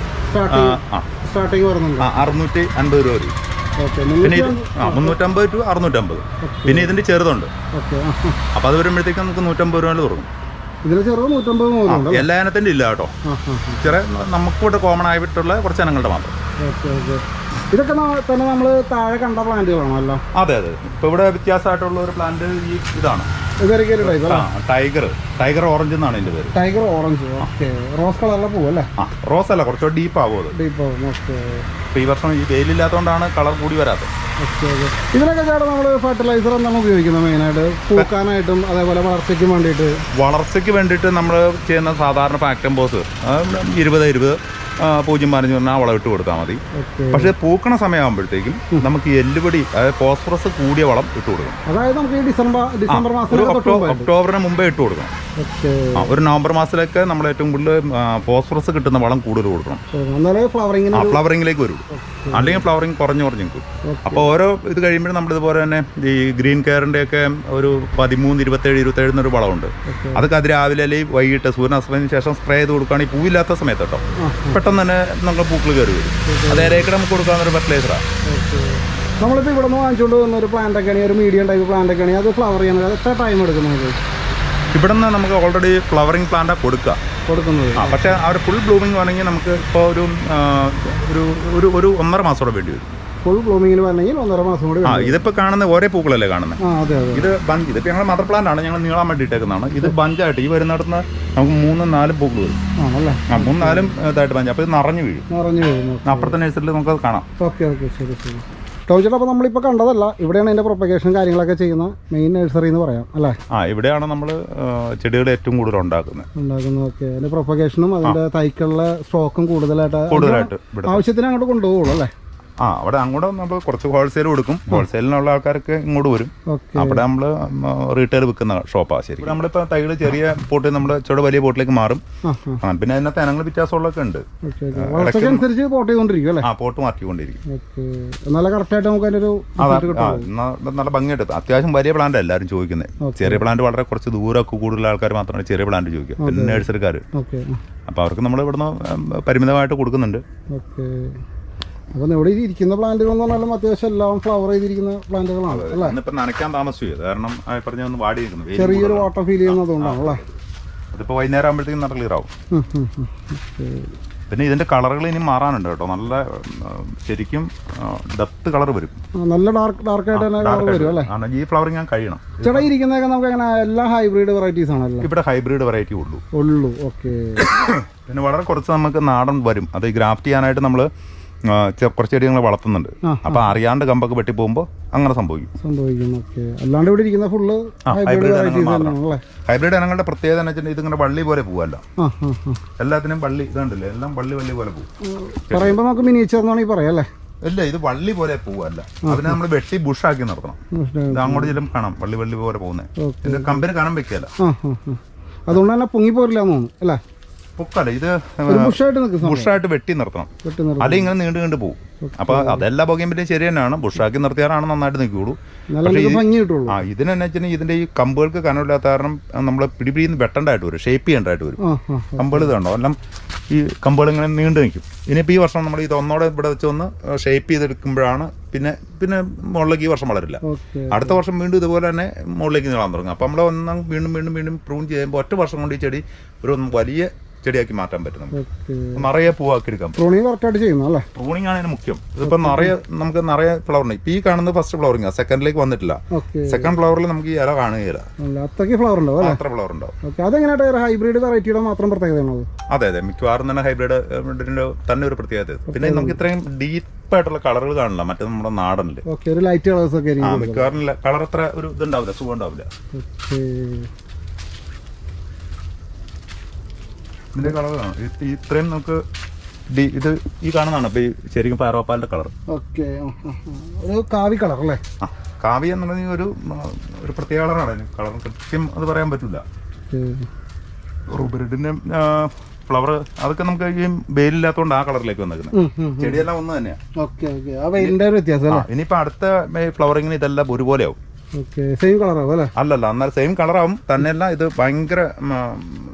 സ്റ്റാർട്ടിങ് വരുന്നുണ്ട്. അറുന്നൂറ്റി അൻപത് രൂപ വരും. പിന്നെ ഇത് മുന്നൂറ്റമ്പത് ടു അറുന്നൂറ്റമ്പത്. പിന്നെ ഇതിന്റെ ചെറുതുണ്ട്. അപ്പൊ അത് വരുമ്പോഴത്തേക്കും നമുക്ക് നൂറ്റമ്പത് രൂപ കൊടുക്കും എല്ലാ ഇനത്തിന്റെ ഇല്ല കേട്ടോ. ചെറിയ നമുക്കിവിടെ കോമൺ ആയിട്ടുള്ള കുറച്ച് ഇനങ്ങളുടെ മാത്രം. ഇതൊക്കെ തന്നെ നമ്മൾ താഴെ കണ്ട പ്ലാന്റുകളാണോ അതെ അതെ. ഇപ്പൊ ഇവിടെ വ്യത്യാസമായിട്ടുള്ള ഒരു പ്ലാന്റ് ഈ ഇതാണ്. ടൈഗർ ടൈഗർ ഓറഞ്ച് എന്നാണ് എന്റെ പേര്. ടൈഗർ ഓറഞ്ച് റോസ് കളറിലെ പൂവല്ലേ? റോസ് അല്ല കുറച്ചുകൂടെ ഡീപ്പ് ആവും ഡീപ്പ് ഓക്കെ. അപ്പോൾ ഈ വർഷം ഈ വെയിലില്ലാത്തതുകൊണ്ടാണ് കളർ കൂടി വരാത്തത്. ഇതിനൊക്കെ ചേട്ടാ നമ്മൾ ഫെർട്ടിലൈസർ എന്താണ് ഉപയോഗിക്കുന്നത് മെയിനായിട്ട്? പൂക്കാനായിട്ടും അതേപോലെ വളർച്ചയ്ക്കും വേണ്ടിയിട്ട്. വളർച്ചയ്ക്ക് വേണ്ടിയിട്ട് നമ്മൾ ചെയ്യുന്ന സാധാരണ ഫാക്ടം ബോസ് ഇരുപത് ഇരുപത്. പൂജ്യം പതിനഞ്ച് പറഞ്ഞാൽ വളം ഇട്ട് കൊടുത്താൽ മതി. പക്ഷെ പൂക്കണ സമയമാകുമ്പോഴത്തേക്കും നമുക്ക് ഈ എല്ലുപടി അതായത് ഫോസ്ഫറസ് കൂടിയ വളം ഇട്ട് കൊടുക്കണം. അതായത് നമുക്ക് ഡിസംബർ ഡിസംബർ ഒക്ടോബറിന് മുമ്പേ ഇട്ട് കൊടുക്കണം. ആ ഒരു നവംബർ മാസത്തിലൊക്കെ നമ്മൾ ഏറ്റവും കൂടുതൽ ഫോസ്ഫറസ് കിട്ടുന്ന വളം കൂടുതൽ കൊടുക്കണം. ആ ഫ്ലവറിങ്ങിലേക്ക് വരും. അല്ലെങ്കിൽ ഫ്ലവറിങ് കുറഞ്ഞു കുറഞ്ഞു നിൽക്കും. അപ്പോൾ ഓരോ ഇത് കഴിയുമ്പോഴും നമ്മൾ ഇതുപോലെ തന്നെ ഈ ഗ്രീൻ കെയറിന്റെ ഒക്കെ ഒരു പതിമൂന്ന് ഇരുപത്തേഴ് ഇരുപത്തേഴ് എന്നൊരു വളമുണ്ട്. അതൊക്കെ അത് രാവിലെ അല്ലെങ്കിൽ വൈകിട്ട് സൂര്യൻ അസ്തമയത്തിന് ശേഷം സ്പ്രേ ചെയ്ത് കൊടുക്കുകയാണെങ്കിൽ പൂവില്ലാത്ത സമയത്ത് കേട്ടോ. പെട്ടെന്ന് തന്നെ നമുക്ക് പൂക്കൾ കയറി വരും. അത് നമുക്ക് കൊടുക്കാവുന്ന ഒരു ഫെർട്ടിലൈസറാണ് നമ്മളിപ്പോൾ ഇവിടെ നിന്ന് വാങ്ങിച്ചുകൊണ്ട് വന്ന ഒരു പ്ലാന്റ് ഒക്കെ ആണെങ്കിൽ ഒരു മീഡിയം ടൈപ്പ് പ്ലാന്റ് ഒക്കെ ആണെങ്കിൽ അത് ഫ്ലവർ ചെയ്യാൻ അത് എത്ര ടൈം എടുക്കുന്നത് ഇവിടെ നിന്ന് നമുക്ക് ഓൾറെഡി ഫ്ലവറിങ് പ്ലാന്റാണ് കൊടുക്കുക കൊടുക്കുന്നത്. ആ പക്ഷേ അവർ ഫുൾ ബ്ലൂമിങ് വേണമെങ്കിൽ നമുക്ക് ഇപ്പോൾ ഒരു ഒരു ഒരു ഒരു ഒന്നര മാസത്തോടെ വേണ്ടി വരും. ഫുൾ ബ്ലൂമിങ്ങിൽ വരണമെങ്കിൽ ഒന്നര മാസം കൂടി ആ. ഇതിപ്പോൾ കാണുന്ന ഓരോ പൂക്കളല്ലേ കാണുന്നത് ആ അതെ അതെ. ഇത് ബഞ്ച് ഇതിപ്പോൾ ഞങ്ങൾ മദർ പ്ലാന്റ് ആണ് ഞങ്ങൾ നീളാൻ വേണ്ടി ഇട്ടേക്കുന്നതാണ് ഇത് ബഞ്ചായിട്ട് ഈ വരുന്നിടത്ത് നമുക്ക് മൂന്നും നാലും പൂക്കൾ വരും. ആണല്ലേ? ആ മൂന്നും നാലും ഇതായിട്ട് ബഞ്ച്. അപ്പോൾ ഇത് നിറഞ്ഞു വീഴും. നിറഞ്ഞു വീഴും അപ്പുറത്തെ നഴ്സറിയിൽ നമുക്കത് കാണാം. ഓക്കെ ഓക്കെ ശരി ശരി. ടോമിച്ചേട്ടാ അപ്പോൾ നമ്മളിപ്പോൾ കണ്ടതല്ല ഇവിടെയാണ് അതിന്റെ പ്രൊപ്പഗേഷൻ കാര്യങ്ങളൊക്കെ ചെയ്യുന്ന മെയിൻ നഴ്സറി എന്ന് പറയാം അല്ലേ? ആ ഇവിടെയാണ് നമ്മൾ ചെടികൾ ഏറ്റവും കൂടുതൽ ഉണ്ടാക്കുന്നത്. ഉണ്ടാക്കുന്നത് ഓക്കെ. അതിന്റെ പ്രൊപ്പഗേഷനും അതിന്റെ തൈക്കുള്ള സ്റ്റോക്കും കൂടുതലായിട്ട് കൂടുതലായിട്ട് ആവശ്യത്തിന് അങ്ങോട്ട് കൊണ്ടുപോകുള്ളൂ അല്ലേ? ആ അവിടെ അങ്ങോട്ട് നമ്മൾ കുറച്ച് ഹോൾസെയിൽ കൊടുക്കും. ഹോൾസെയിലിനുള്ള ആൾക്കാർക്ക് ഇങ്ങോട്ട് വരും. അവിടെ നമ്മൾ റീറ്റെയിൽ വിൽക്കുന്ന ഷോപ്പാണ് ശരി നമ്മളിപ്പോൾ തൈകൾ ചെറിയ പോട്ടിൽ നമ്മൾ ചെറു വലിയ പോട്ടിലേക്ക് മാറും. പിന്നെ അതിനകത്ത് ഇനങ്ങൾ വ്യത്യാസമുള്ളതൊക്കെ ഉണ്ട്. പോട്ട് ചെയ്തുകൊണ്ടിരിക്കും ആ പോട്ട് മാറ്റിക്കൊണ്ടിരിക്കും. ഓക്കെ എന്നാലും കറക്റ്റായിട്ട് നമുക്ക് അതിന്റെ ഒരു അതാ result ആ, കിട്ടും ന- നല്ല ഭംഗിയായിട്ട് അത്യാവശ്യം വലിയ പ്ലാന്റ് എല്ലാവരും ചോദിക്കുന്നത് ചെറിയ പ്ലാന്റ് വളരെ കുറച്ച് ദൂരമൊക്കെ കൂടുതൽ ആൾക്കാർ മാത്രമാണ് ചെറിയ പ്ലാന്റ് ചോദിക്കുക. പിന്നെ നഴ്സറിക്കാർ അപ്പൊ അപ്പോൾ അവർക്ക് നമ്മൾ ഇവിടുന്ന് പരിമിതമായിട്ട് കൊടുക്കുന്നുണ്ട്. അപ്പം ഇവിടെ ഇരിക്കുന്ന പ്ലാന്റുകൾ എന്ന് പറഞ്ഞാലും അത്യാവശ്യം എല്ലാം ഫ്ലവർ ചെയ്തിരിക്കുന്ന പ്ലാന്റുകളാണ് അല്ലേ? നനയ്ക്കാൻ താമസിച്ചു. കാരണം ആ പറഞ്ഞ ഒന്ന് വാടി നിൽക്കുന്നു ചെറിയൊരു വാട്ടർ ഫീൽ ചെയ്യുന്നതുകൊണ്ടാണ് അല്ലേ? അതിപ്പോ വൈകുന്നേരം ആകുമ്പോഴത്തേക്കും നല്ല ക്ലിയർ ആവും. പിന്നെ ഇതിന്റെ കളറുകൾ ഇനി മാറാനുണ്ട് കേട്ടോ. നല്ല ശരിക്കും ഡെപ്ത് കളർ വരും. നല്ല ഡാർക്ക് തന്നെ കളർ വരും അല്ലേ? ഈ ഫ്ലവറിങ് ഞാൻ കഴിയണം. ചേട്ടാ ഇരിക്കുന്നതൊക്കെ നമുക്ക് അങ്ങനെ എല്ലാ ഹൈബ്രിഡ് വെറൈറ്റീസ് ആണല്ലോ? ഇവിടെ ഹൈബ്രിഡ് വെറൈറ്റി ഉള്ളൂ. ഉള്ളൂ ഓക്കെ <coughs> പിന്നെ വളരെ കുറച്ച് നമുക്ക് നാടൻ വരും. അത് ഗ്രാഫ്റ്റ് ചെയ്യാനായിട്ട് നമ്മൾ കുറച്ച് ചെടികൾ വളർത്തുന്നുണ്ട്. അപ്പൊ അറിയാണ്ട് കമ്പൊക്കെ വെട്ടി പോകുമ്പോൾ അങ്ങനെ സംഭവിക്കും. സംഭവിക്കും ഓക്കെ. അല്ലാണ്ട് ഇവിടെ ഇരിക്കുന്ന ഫുള്ള് ഹൈബ്രിഡ് ഹൈബ്രിഡ് ഇനങ്ങളുടെ പ്രത്യേകത എന്ന് വെച്ചിട്ടുണ്ടെങ്കിൽ ഇതിങ്ങനെ വള്ളി പോലെ പോവല്ല. എല്ലാത്തിനും വള്ളി ഇതുണ്ടല്ലേ? എല്ലാം വള്ളി വള്ളി പോലെ പോകും പറയുമ്പോൾ നമുക്ക് മിനിയേച്ചർ എന്നാണെങ്കിൽ പറയാം അല്ലേ ഇല്ല ഇത് വള്ളി പോലെ പോവല്ല. അതിനെ നമ്മൾ വെട്ടി ബുഷാക്കി നടത്തണം. ഇത് അങ്ങോട്ട് ചെല്ലും കാണാം വള്ളി വള്ളി പോലെ പോകുന്നത് ഇത് കമ്പനി കാണാൻ വെക്കല്ല. അതുകൊണ്ട് തന്നെ പൊങ്ങി പോരില്ല അല്ലേ? പൊക്കല്ല ഇത് ബുഷായിട്ട് വെട്ടി നിർത്തണം. അല്ലെങ്കിൽ ഇങ്ങനെ നീണ്ടു കണ്ടു പോകും അപ്പൊ അതെല്ലാ ബോഗയും ശരി തന്നെയാണ്. ബുഷാക്കി നിർത്തിയാലാണ് നന്നായിട്ട് നിൽക്കുള്ളൂ ആ ഇതിനെന്നു ഇതിന്റെ ഈ കമ്പുകൾക്ക് കനമില്ലാത്ത കാരണം നമ്മൾ പിടിപിടിന്ന് വെട്ടണ്ടായിട്ട് വരും. ഷേപ്പ് ചെയ്യേണ്ടതായിട്ട് വരും. കമ്പുകൾ ഇത് കണ്ടോ? എല്ലാം ഈ കമ്പുകൾ ഇങ്ങനെ നീണ്ടു നിൽക്കും. ഇനിയിപ്പോൾ ഈ വർഷം നമ്മൾ ഇത് ഒന്നോടെ ഇവിടെ വെച്ച് ഒന്ന് ഷേപ്പ് ചെയ്തെടുക്കുമ്പോഴാണ് പിന്നെ പിന്നെ മുകളിലേക്ക് ഈ വർഷം വളരില്ല. അടുത്ത വർഷം വീണ്ടും ഇതുപോലെ തന്നെ മുകളിലേക്ക് നീളാൻ തുടങ്ങും. അപ്പോൾ നമ്മൾ ഒന്നും വീണ്ടും വീണ്ടും വീണ്ടും പ്രൂൺ ചെയ്യുമ്പോൾ ഒറ്റ വർഷം കൊണ്ട് ഈ ചെടി ഒരു വലിയ ചെടിയാക്കി മാറ്റാൻ പറ്റും നമുക്ക്. നിറയെ പൂവാക്കി എടുക്കാം. പ്രൂണിങ് കറക്റ്റായിട്ട് ചെയ്യുന്നു അല്ലേ? പ്രൂണിങ് ആണ് ഇതിന് മുഖ്യം. ഇതിപ്പോ നിറയെ നമുക്ക് നിറയെ ഫ്ലവർ ഉണ്ട്. ഈ കാണുന്നത് ഫസ്റ്റ് ഫ്ലവറിംഗ് ആണ് സെക്കൻഡിലേക്ക് വന്നിട്ടില്ല. സെക്കൻഡ് ഫ്ലവറിൽ നമുക്ക് ഈ ഇല കാണുകയില്ല അത്രയ്ക്ക് ഫ്ലവർ ഉണ്ടാവും അത്ര ഫ്ലവർ ഉണ്ടാവും അതെങ്ങനെയായിട്ട് ഹൈബ്രിഡ് വെറൈറ്റിയുടെ മാത്രം പ്രത്യേകതയാണോ അതെ? അതെ മിക്കവാറും തന്നെ ഹൈബ്രിഡ് തന്നെ ഒരു പ്രത്യേകത പിന്നെ നമുക്ക് ഇത്രയും ഡീപ്പ് ആയിട്ടുള്ള കളറുകൾ കാണില്ല. മറ്റേ നമ്മുടെ നാടനിൽ. ആ മിക്കവാറും കളർ അത്ര ഒരു ഇതുണ്ടാവില്ല സുഖം ഉണ്ടാവില്ല ഓക്കെ ഇതിന്റെ കളർ ഇത്രയും നമുക്ക് ഇത് ഈ കാണുന്നതാണ്? അപ്പൊ ഈ ശരിക്കും പാരോപ്പാലിന്റെ കളർ ഓക്കെ. ഒരു കാവി കളർ അല്ലേ? കാവി എന്നുള്ളത് ഒരു ഒരു പ്രത്യേക കളറാണ് കളർ കൃത്യം അത് പറയാൻ പറ്റില്ല റൂബറിഡിന്റെ ഫ്ലവർ അതൊക്കെ നമുക്ക് ഈ വെയിലില്ലാത്തതുകൊണ്ട് ആ കളറിലേക്ക് വന്നേക്കുന്നത് ചെടിയെല്ലാം ഒന്ന് തന്നെയാണ് ഇനിയിപ്പോ അടുത്ത ഫ്ലവറിങ്ങിന് ഇതെല്ലാം ഒരുപോലെ ആവും ഓക്കെ സെയിം കളറാവും അല്ലല്ല എന്നാൽ സെയിം കളറാവും തന്നെയല്ല ഇത് ഭയങ്കര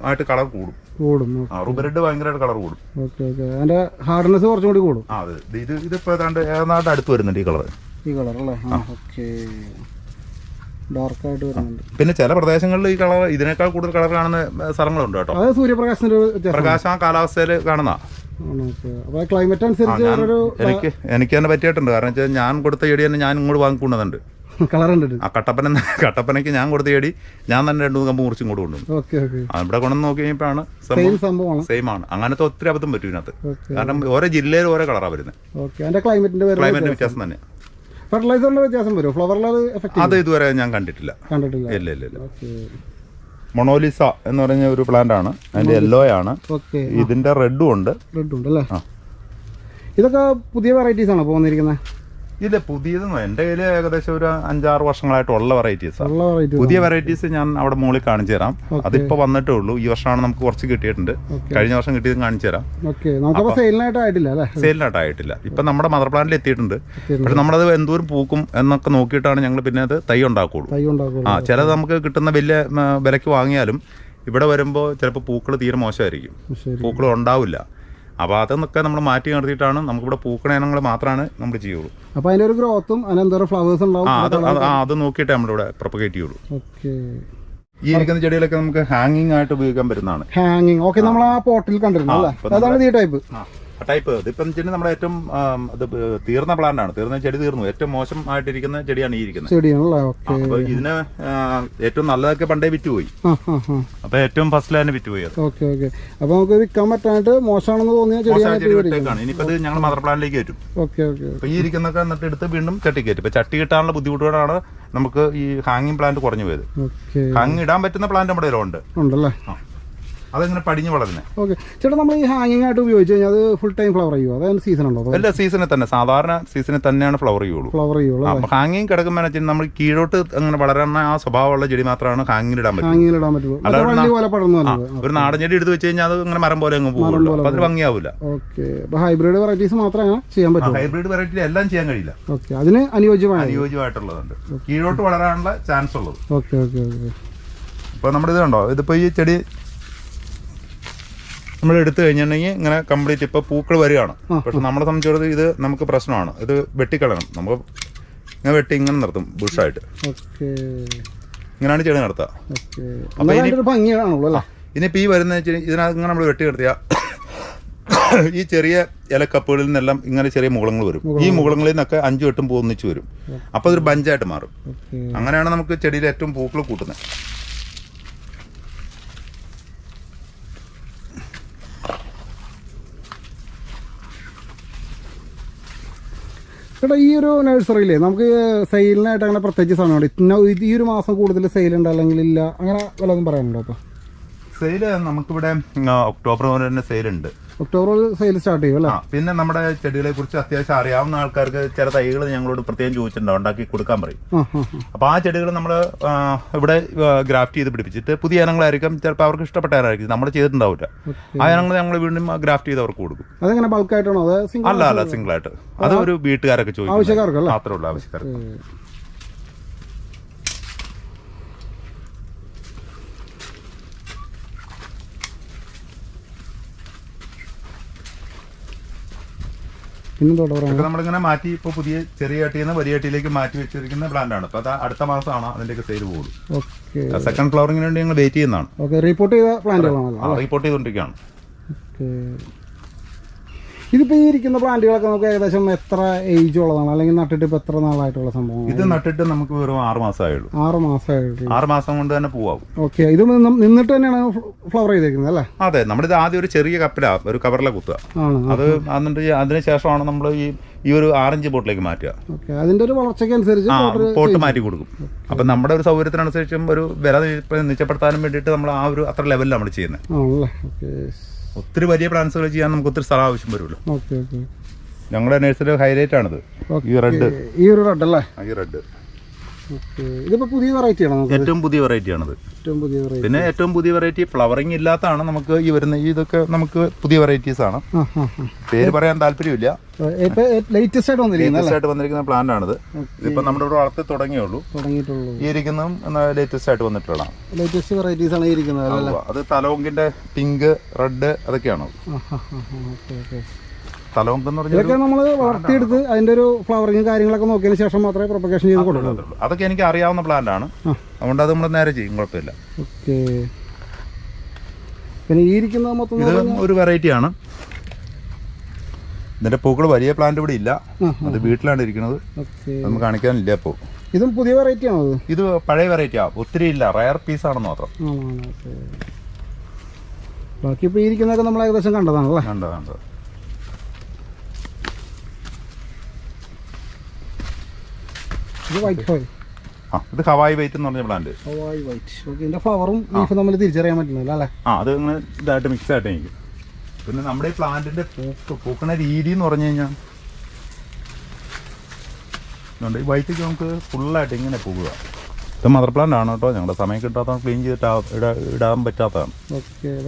ആയിട്ട് കളർ കൂടും. കൂടും ആ റൂബറിഡ് ഭയങ്കരമായിട്ട് കളർ കൂടും. ഓക്കെ ഓക്കെ അതിന്റെ ഹാർഡ്നെസ് കുറച്ചും കൂടി കൂടും? ആ അതെ ഇത് ഇത് ഇതിപ്പോ ഏതാണ്ട് ഏതാണ്ട് അടുത്ത് വരുന്നുണ്ട് ഈ കളർ ഈ കളർ അല്ലേ? ഓക്കെ ഡാർക്കായിട്ട് വരുന്നുണ്ട്. പിന്നെ ചില പ്രദേശങ്ങളിൽ ഈ കളർ ഇതിനേക്കാൾ കൂടുതൽ കളർ കാണുന്ന സ്ഥലങ്ങളുണ്ട് കേട്ടോ. അത് സൂര്യപ്രകാശത്തിന്റെ പ്രകാശം ആ കാലാവസ്ഥയിൽ കാണുന്ന ക്ലൈമറ്റ് അനുസരിച്ച് എനിക്ക് എനിക്ക് തന്നെ പറ്റിയിട്ടുണ്ട്. കാരണം വെച്ചാൽ ഞാൻ കൊടുത്ത ചെടി തന്നെ ഞാൻ ഇങ്ങോട്ട് വാങ്ങിക്കൊണ്ടുവന്നുണ്ട് കളർ കണ്ടിട്ട് ആ കട്ടപ്പന കട്ടപ്പനക്ക് ഞാൻ കൊടുത്ത ചെടി ഞാൻ തന്നെ രണ്ടു മൂന്ന് കമ്പ് മുറിച്ച് ഇങ്ങോട്ട് കൊണ്ടുവന്നു. ഇവിടെ കൊണ്ടുവന്ന് നോക്കി കഴിഞ്ഞപ്പോഴാണ് സെയിം സെയിം ആണ്. അങ്ങനത്തെ ഒത്തിരി അബദ്ധം പറ്റും ഇതിനകത്ത്. കാരണം ഓരോ ജില്ലയിൽ ഓരോ കളറാണ് വരുന്നത് ക്ലൈമറ്റിന്റെ വ്യത്യാസം. തന്നെ. ഫെർട്ടിലൈസറിന്റെ വ്യത്യാസം വരും ഫ്ലവറിൽ അത് ഇതുവരെ ഞാൻ കണ്ടിട്ടില്ല. കണ്ടിട്ടില്ല. ഇല്ല ഇല്ല ഇല്ല. മൊണോലിസ എന്ന് പറഞ്ഞ ഒരു പ്ലാന്റ് ആണ്. അതിന്റെ യെല്ലോ ആണ്. ഇതിന്റെ റെഡും ഉണ്ട്. റെഡ് ഉണ്ട് അല്ലേ ഇതൊക്കെ പുതിയ വെറൈറ്റീസ് ആണോ പോന്നിരിക്കുന്നത് ഇല്ല പുതിയതൊന്നും എന്റെ കയ്യിൽ ഏകദേശം ഒരു അഞ്ചാറ് വർഷങ്ങളായിട്ടുള്ള വെറൈറ്റീസ് ഉള്ള വെറൈറ്റീസ് പുതിയ വെറൈറ്റീസ് ഞാൻ അവിടെ മുകളിൽ കാണിച്ചു തരാം. അതിപ്പോ വന്നിട്ടേ ഉള്ളൂ. ഈ വർഷമാണ് നമുക്ക് കുറച്ച് കിട്ടിയിട്ടുണ്ട്. കഴിഞ്ഞ വർഷം കിട്ടിയത് കാണിച്ചു തരാം. സെയിലിനായിട്ട് ആയിട്ടില്ല ഇപ്പൊ നമ്മുടെ മദർ പ്ലാന്റിൽ എത്തിയിട്ടുണ്ട്. പക്ഷെ നമ്മളത് എന്തോരം പൂക്കും എന്നൊക്കെ നോക്കിയിട്ടാണ് ഞങ്ങൾ പിന്നെ അത് തൈ ഉണ്ടാക്കുള്ളൂ ആ ചിലത് നമുക്ക് കിട്ടുന്ന വലിയ വിലക്ക് വാങ്ങിയാലും ഇവിടെ വരുമ്പോൾ ചിലപ്പോൾ പൂക്കൾ തീരെ മോശമായിരിക്കും. പൂക്കൾ ഉണ്ടാവില്ല. അപ്പോൾ അതൊക്കെ നമ്മൾ മാറ്റി നിർത്തിയിട്ടാണ് നമുക്കിവിടെ പൂക്കണ ഇനങ്ങൾ മാത്രമാണ് നമ്മൾ ചെയ്യുള്ളൂ. അപ്പോൾ ഒരു ഗ്രോത്തും അതിന് ഫ്ലവേഴ്സ് ഉണ്ടാവും. ആ അത് അത് ആ, നോക്കിയിട്ടേ നമ്മളിവിടെ പ്രൊപ്പഗേറ്റ് ചെയ്യുള്ളൂ. ഓക്കെ ഈ ഇരിക്കുന്ന ചെടികളൊക്കെ നമുക്ക് ഹാങ്ങിങ് ആയിട്ട് ഉപയോഗിക്കാൻ പറ്റുന്നതാണ്. ഹാങ്ങിങ് ഓക്കെ നമ്മൾ ആ പോട്ടിൽ കണ്ടിരുന്നു അല്ലേ? അതാണ് ഈ ടൈപ്പ് ടൈപ്പ്. ഇതിപ്പം ചെടി നമ്മുടെ ഏറ്റവും ഇത് തീർന്ന പ്ലാന്റ് ആണ്. തീർന്ന ചെടി തീർന്നു. ഏറ്റവും മോശം ആയിട്ടിരിക്കുന്ന ചെടിയാണ് ഈ ഇരിക്കുന്നത്. അപ്പൊ ഇതിന് ഏറ്റവും നല്ലതൊക്കെ പണ്ടേ വിറ്റുപോയി. അപ്പൊ ഏറ്റവും ഫസ്റ്റ് തന്നെ വിറ്റുപോയി അത്. Okay okay. അപ്പൊ നമുക്ക് വിൽക്കാൻ പറ്റാനായിട്ട് മോശമാണെന്ന് തോന്നിയ ചെടിയാണ് ഇനിയിപ്പത് ഞങ്ങൾ മദർ പ്ലാന്റിലേക്ക് വരും ഓക്കെ ഓക്കെ അപ്പൊ ഈ ഇരിക്കുന്നൊക്കെ എന്നിട്ട് എടുത്ത് വീണ്ടും ചട്ടി കയറ്റും. ഇപ്പൊ ചട്ടി കിട്ടാനുള്ള ബുദ്ധിമുട്ടുകളാണ് നമുക്ക് ഈ ഹാങ്ങിങ് പ്ലാന്റ് കുറഞ്ഞു പോയത്. ഹാങ് ഇടാൻ പറ്റുന്ന പ്ലാന്റ് നമ്മുടെ ഉണ്ട് ഉണ്ടല്ലേ? അതെങ്ങനെ പടിഞ്ഞു വളരുന്നത് ഓക്കെ. ചേട്ടാ നമ്മൾ ഈ ഹാങ്ങിങ് ആയിട്ട് ഉപയോഗിച്ച് കഴിഞ്ഞാൽ അത് ഫുൾ ടൈം ഫ്ലവർ ചെയ്യുമോ അതായത് സീസൺ ഉണ്ടോ? അല്ല സീസണിൽ തന്നെ. സാധാരണ സീസണിൽ തന്നെയാണ് ഫ്ലവർ ചെയ്യുള്ളൂ. ഫ്ലവർ ചെയ്യുള്ളൂ ഹാങ്ങിങ് കിടക്കുമ്പോൾ നമ്മൾ കീഴോട്ട് അങ്ങനെ വളരുന്ന ആ സ്വഭാവമുള്ള ചെടി മാത്രമാണ് ഹാങ്ങിൽ ഇടാൻ പറ്റും ഇടാൻ പറ്റുള്ളൂ. ഒരു നാടൻ ചെടി എടുത്ത് വെച്ച് കഴിഞ്ഞാൽ അത് ഇങ്ങനെ മരം പോലെ അങ്ങ് പോകുള്ളൂ അപ്പൊ അതിന് ഭംഗിയാവില്ല ഓക്കെ. ഹൈബ്രിഡ് വെറൈറ്റീസ് മാത്രമേ അങ്ങനെ ചെയ്യാൻ പറ്റൂ ഹൈബ്രിഡ് വെറൈറ്റി എല്ലാം ചെയ്യാൻ കഴിയില്ല. ഓക്കെ. അതിന് അനുയോജ്യമായ? അനുയോജ്യമായിട്ടുള്ളതുണ്ട്. കീഴോട്ട് വളരാനുള്ള ചാൻസ് ഉള്ളത്. Okay okay okay. ഇപ്പൊ നമ്മുടെ ഇത് കണ്ടോ? ഇതിപ്പോ ഈ ചെടി നമ്മൾ എടുത്തു കഴിഞ്ഞിട്ടുണ്ടെങ്കിൽ ഇങ്ങനെ കംപ്ലീറ്റ് ഇപ്പൊ പൂക്കൾ വരികയാണ്. പക്ഷെ നമ്മളെ സംബന്ധിച്ചിടത്തോളം ഇത് നമുക്ക് പ്രശ്നമാണ്. ഇത് വെട്ടിക്കളയണം. നമുക്ക് ഇങ്ങനെ വെട്ടി ഇങ്ങനെ നിർത്തും ബുഷായിട്ട്. ഇങ്ങനെയാണ് ചെടി നടത്തുക അല്ലേ? ഇനിയിപ്പോൾ ഈ വരുന്ന ഇതിനകത്ത് ഇങ്ങനെ നമ്മൾ വെട്ടി നിർത്തിയാൽ <coughs> ഈ ചെറിയ ഇലക്കപ്പുകളിൽ നിന്നെല്ലാം ഇങ്ങനെ ചെറിയ മുകളങ്ങൾ വരും. ഈ മുകളങ്ങളിൽ നിന്നൊക്കെ അഞ്ചു എട്ടും പൂ ഒന്നിച്ച് വരും. അപ്പോൾ അതൊരു ബഞ്ചായിട്ട് മാറും. അങ്ങനെയാണ് നമുക്ക് ചെടിയിൽ ഏറ്റവും പൂക്കൾ കൂട്ടുന്നത് ചേട്ടാ ഈ ഒരു നഴ്സറിയില്ലേ നമുക്ക് സെയിലിനായിട്ട് അങ്ങനെ പ്രത്യേകിച്ച് സമയമുണ്ട് ഇന്ന ഈ ഒരു മാസം കൂടുതൽ സെയിൽ ഉണ്ട് അല്ലെങ്കിൽ ഇല്ല? അങ്ങനെ വല്ലതും പറയാനുണ്ടോ അപ്പോൾ സെയിൽ നമുക്കിവിടെ ഒക്ടോബർ മുതൽ തന്നെ സെയിലുണ്ട് ഒക്ടോബർ സെയിൽ സ്റ്റാർട്ട് ചെയ്യും അല്ലേ? പിന്നെ നമ്മുടെ ചെടികളെ കുറിച്ച് അത്യാവശ്യം അറിയാവുന്ന ആൾക്കാർക്ക് ചില തൈകൾ ഞങ്ങളോട് പ്രത്യേകം ചോദിച്ചിട്ടുണ്ടാവും ഉണ്ടാക്കി കൊടുക്കാൻ പറയും. അപ്പൊ ആ ആ. അപ്പോൾ ആ ചെടികൾ നമ്മൾ ഇവിടെ ഗ്രാഫ്റ്റ് ചെയ്ത് പിടിപ്പിച്ചിട്ട് പുതിയ ഇനങ്ങളായിരിക്കും ചിലപ്പോൾ അവർക്ക് ഇഷ്ടപ്പെട്ട ഇനമായിരിക്കും നമ്മൾ ചെയ്തിട്ടുണ്ടാവില്ല. ആ ഇനങ്ങൾ ഞങ്ങൾ വീണ്ടും ഗ്രാഫ്റ്റ് ചെയ്ത് അവർക്ക് കൊടുക്കും. അതെങ്ങനെ ബൾക്കായിട്ടാണോ അല്ല അല്ല സിംഗിൾ ആയിട്ട്. അത് ഒരു വീട്ടുകാരൊക്കെ ചോദിക്കും? മാത്രമേ ഉള്ളൂ ആവശ്യക്കാർക്ക്. പറയാൻ ഇതൊക്കെ നമ്മളിങ്ങനെ മാറ്റി ഇപ്പോൾ പുതിയ ചെറിയ ചട്ടിയിൽ നിന്ന് വലിയ ചട്ടിയിലേക്ക് മാറ്റി വെച്ചിരിക്കുന്ന പ്ലാന്റ് ആണ്. അപ്പോൾ അത് അടുത്ത മാസമാണ് അതിന്റെയൊക്കെ സെയിൽ പോകുള്ളൂ ഓക്കെ. സെക്കൻഡ് ഫ്ലവറിങ്ങിന് വേണ്ടി ഞങ്ങൾ വെയിറ്റ് ചെയ്യുന്നതാണ്. ഓക്കെ റിപ്പോർട്ട് ചെയ്ത പ്ലാന്റുകളാണല്ലോ റിപ്പോർട്ട് ചെയ്തുകൊണ്ടിരിക്കുകയാണ് ഓക്കെ. ഇതിപ്പോൾ ഈ ഇരിക്കുന്ന പ്ലാന്റുകളൊക്കെ നമുക്ക് ഏകദേശം എത്ര ഏജ് ഉള്ളതാണ്? അല്ലെങ്കിൽ നട്ടിട്ട് ഇപ്പോൾ എത്ര നാളായിട്ടുള്ള സംഭവം ഇത് നട്ടിട്ട് നമുക്ക് വെറും ആറ് മാസമായുള്ളൂ ആറ് മാസമായുള്ളൂ ആറ് മാസം കൊണ്ട് തന്നെ പൂവാകും. ഓക്കെ. ഇത് നിന്നിട്ട് തന്നെയാണ് ഫ്ലവർ ചെയ്തേക്കുന്നത് അല്ലേ? അതെ. നമ്മളിത് ആദ്യം ഒരു ചെറിയ കപ്പിലാ ഒരു കവറിലെ കുത്തുക. അത് എന്നിട്ട് അതിന് ശേഷമാണ് നമ്മൾ ഈ ഈ ഒരു ആറഞ്ച് ബോട്ടിലേക്ക് മാറ്റുക. അതിന്റെ ഒരു വളർച്ചയ്ക്ക് അനുസരിച്ച് പോട്ട് മാറ്റി കൊടുക്കും. അപ്പൊ നമ്മുടെ ഒരു സൗകര്യത്തിനനുസരിച്ചും ഒരു വില നിശ്ച- നിശ്ചയപ്പെടുത്താനും വേണ്ടിയിട്ട് നമ്മൾ ആ ഒരു അത്ര ലെവലിൽ നമ്മൾ ചെയ്യുന്നത് ഒത്തിരി വലിയ പ്ലാന്റ്സുകൾ ചെയ്യാൻ നമുക്ക് ഒത്തിരി സ്ഥലം ആവശ്യം വരുമല്ലോ. Okay okay. ഞങ്ങളുടെ നേഴ്സറി ഹൈലൈറ്റ് ആണിത് ഈ റെഡ് ഈ ഒരു റെഡ് അല്ലേ? ഈ റെഡ് പുതിയ വെറൈറ്റി ആണോ നമുക്ക്? ഏറ്റവും പുതിയ വെറൈറ്റി ആണത്. ഏറ്റവും പുതിയ വെറൈറ്റി പിന്നെ ഏറ്റവും പുതിയ വെറൈറ്റി ഫ്ലവറിംഗ് ഇല്ലാത്തതാണ് നമുക്ക് ഈ വരുന്ന ഇതൊക്കെ നമുക്ക് പുതിയ വെറൈറ്റീസ് ആണ്. പേര് പറയാൻ താല്പര്യമില്ല. ഇപ്പൊ ലേറ്റസ്റ്റ് ആയിട്ട് വന്നിരിക്കുന്ന പ്ലാന്റ് ആണിത്. ഇതിപ്പോ നമ്മുടെ ഇവിടെ വളർത്തി തുടങ്ങിയുള്ളൂ. തുടങ്ങിയിട്ടുള്ളൂ. ഈ ഇരിക്കുന്നതും ലേറ്റസ്റ്റ് ആയിട്ട് വന്നിട്ടുള്ളതാണ്. ലേറ്റസ്റ്റ് വെറൈറ്റീസ് ആണ് ഇരിക്കുന്നത് അത് തലോങ്കിന്റെ പിങ്ക് റെഡ് അതൊക്കെയാണ് ഓക്കെ ഓക്കെ. പറഞ്ഞാൽ ഇതൊക്കെ നമ്മൾ വളർത്തിയെടുത്ത് അതിന്റെ ഒരു ഫ്ലവറിങ് കാര്യങ്ങളൊക്കെ നോക്കിയതിന് ശേഷം മാത്രമേ പ്രൊപ്പഗേഷൻ ചെയ്ത് കൊടുക്കുള്ളൂ. അതൊക്കെ എനിക്ക് അറിയാവുന്ന പ്ലാന്റ് ആണ്. അതുകൊണ്ട് അത് നമ്മൾ നേരെ ചെയ്യും. കുഴപ്പമില്ല. ഓക്കെ. പിന്നെ ഈ ഇരിക്കുന്നത് മൊത്തം ഇത് ഒരു വെറൈറ്റി ആണ്. ഇതിന്റെ പൂക്കൾ വലിയ പ്ലാന്റ് ഇവിടെ ഇല്ല. അത് വീട്ടിലാണ് ഇരിക്കുന്നത്. നമുക്ക് കാണിക്കാനില്ല ഇപ്പോ. ഇതും പുതിയ വെറൈറ്റി ആണോ ഇത് പഴയ വെറൈറ്റി ആ. ഒത്തിരി ഇല്ല. റയർ പീസ് ആണെന്ന് മാത്രം. ബാക്കി ഇപ്പൊ ഇരിക്കുന്നതൊക്കെ നമ്മൾ ഏകദേശം കണ്ടതാണല്ലേ? കണ്ടോ ഇത് വൈറ്റ് ഫോയിൽ ആ ഇത് ഹവായി വൈറ്റ് എന്ന് പറഞ്ഞ പ്ലാന്റ് ഹവായി വൈറ്റ് ഓക്കെ ഇതിന്റെ ഫ്ലവറും ലീഫും നമ്മൾ തിരിച്ചറിയാൻ പറ്റുന്നില്ല അല്ലേ? ആ അത് ഇങ്ങനെ ഇതായിട്ട് മിക്സ് ആയിട്ട് എനിക്ക് പിന്നെ നമ്മുടെ ഈ പ്ലാന്റിന്റെ പൂക്ക് പൂക്കണ രീതി എന്ന് പറഞ്ഞു കഴിഞ്ഞാൽ ഇതുണ്ട്. ഈ വൈറ്റയ്ക്ക് നമുക്ക് ഫുള്ളായിട്ട് ഇങ്ങനെ പോകുക ഇത് മദർ പ്ലാന്റ് ആണ് കേട്ടോ. ഞങ്ങളുടെ സമയം കിട്ടാത്ത ക്ലീൻ ചെയ്തിട്ട് ഇടാൻ പറ്റാത്തതാണ്.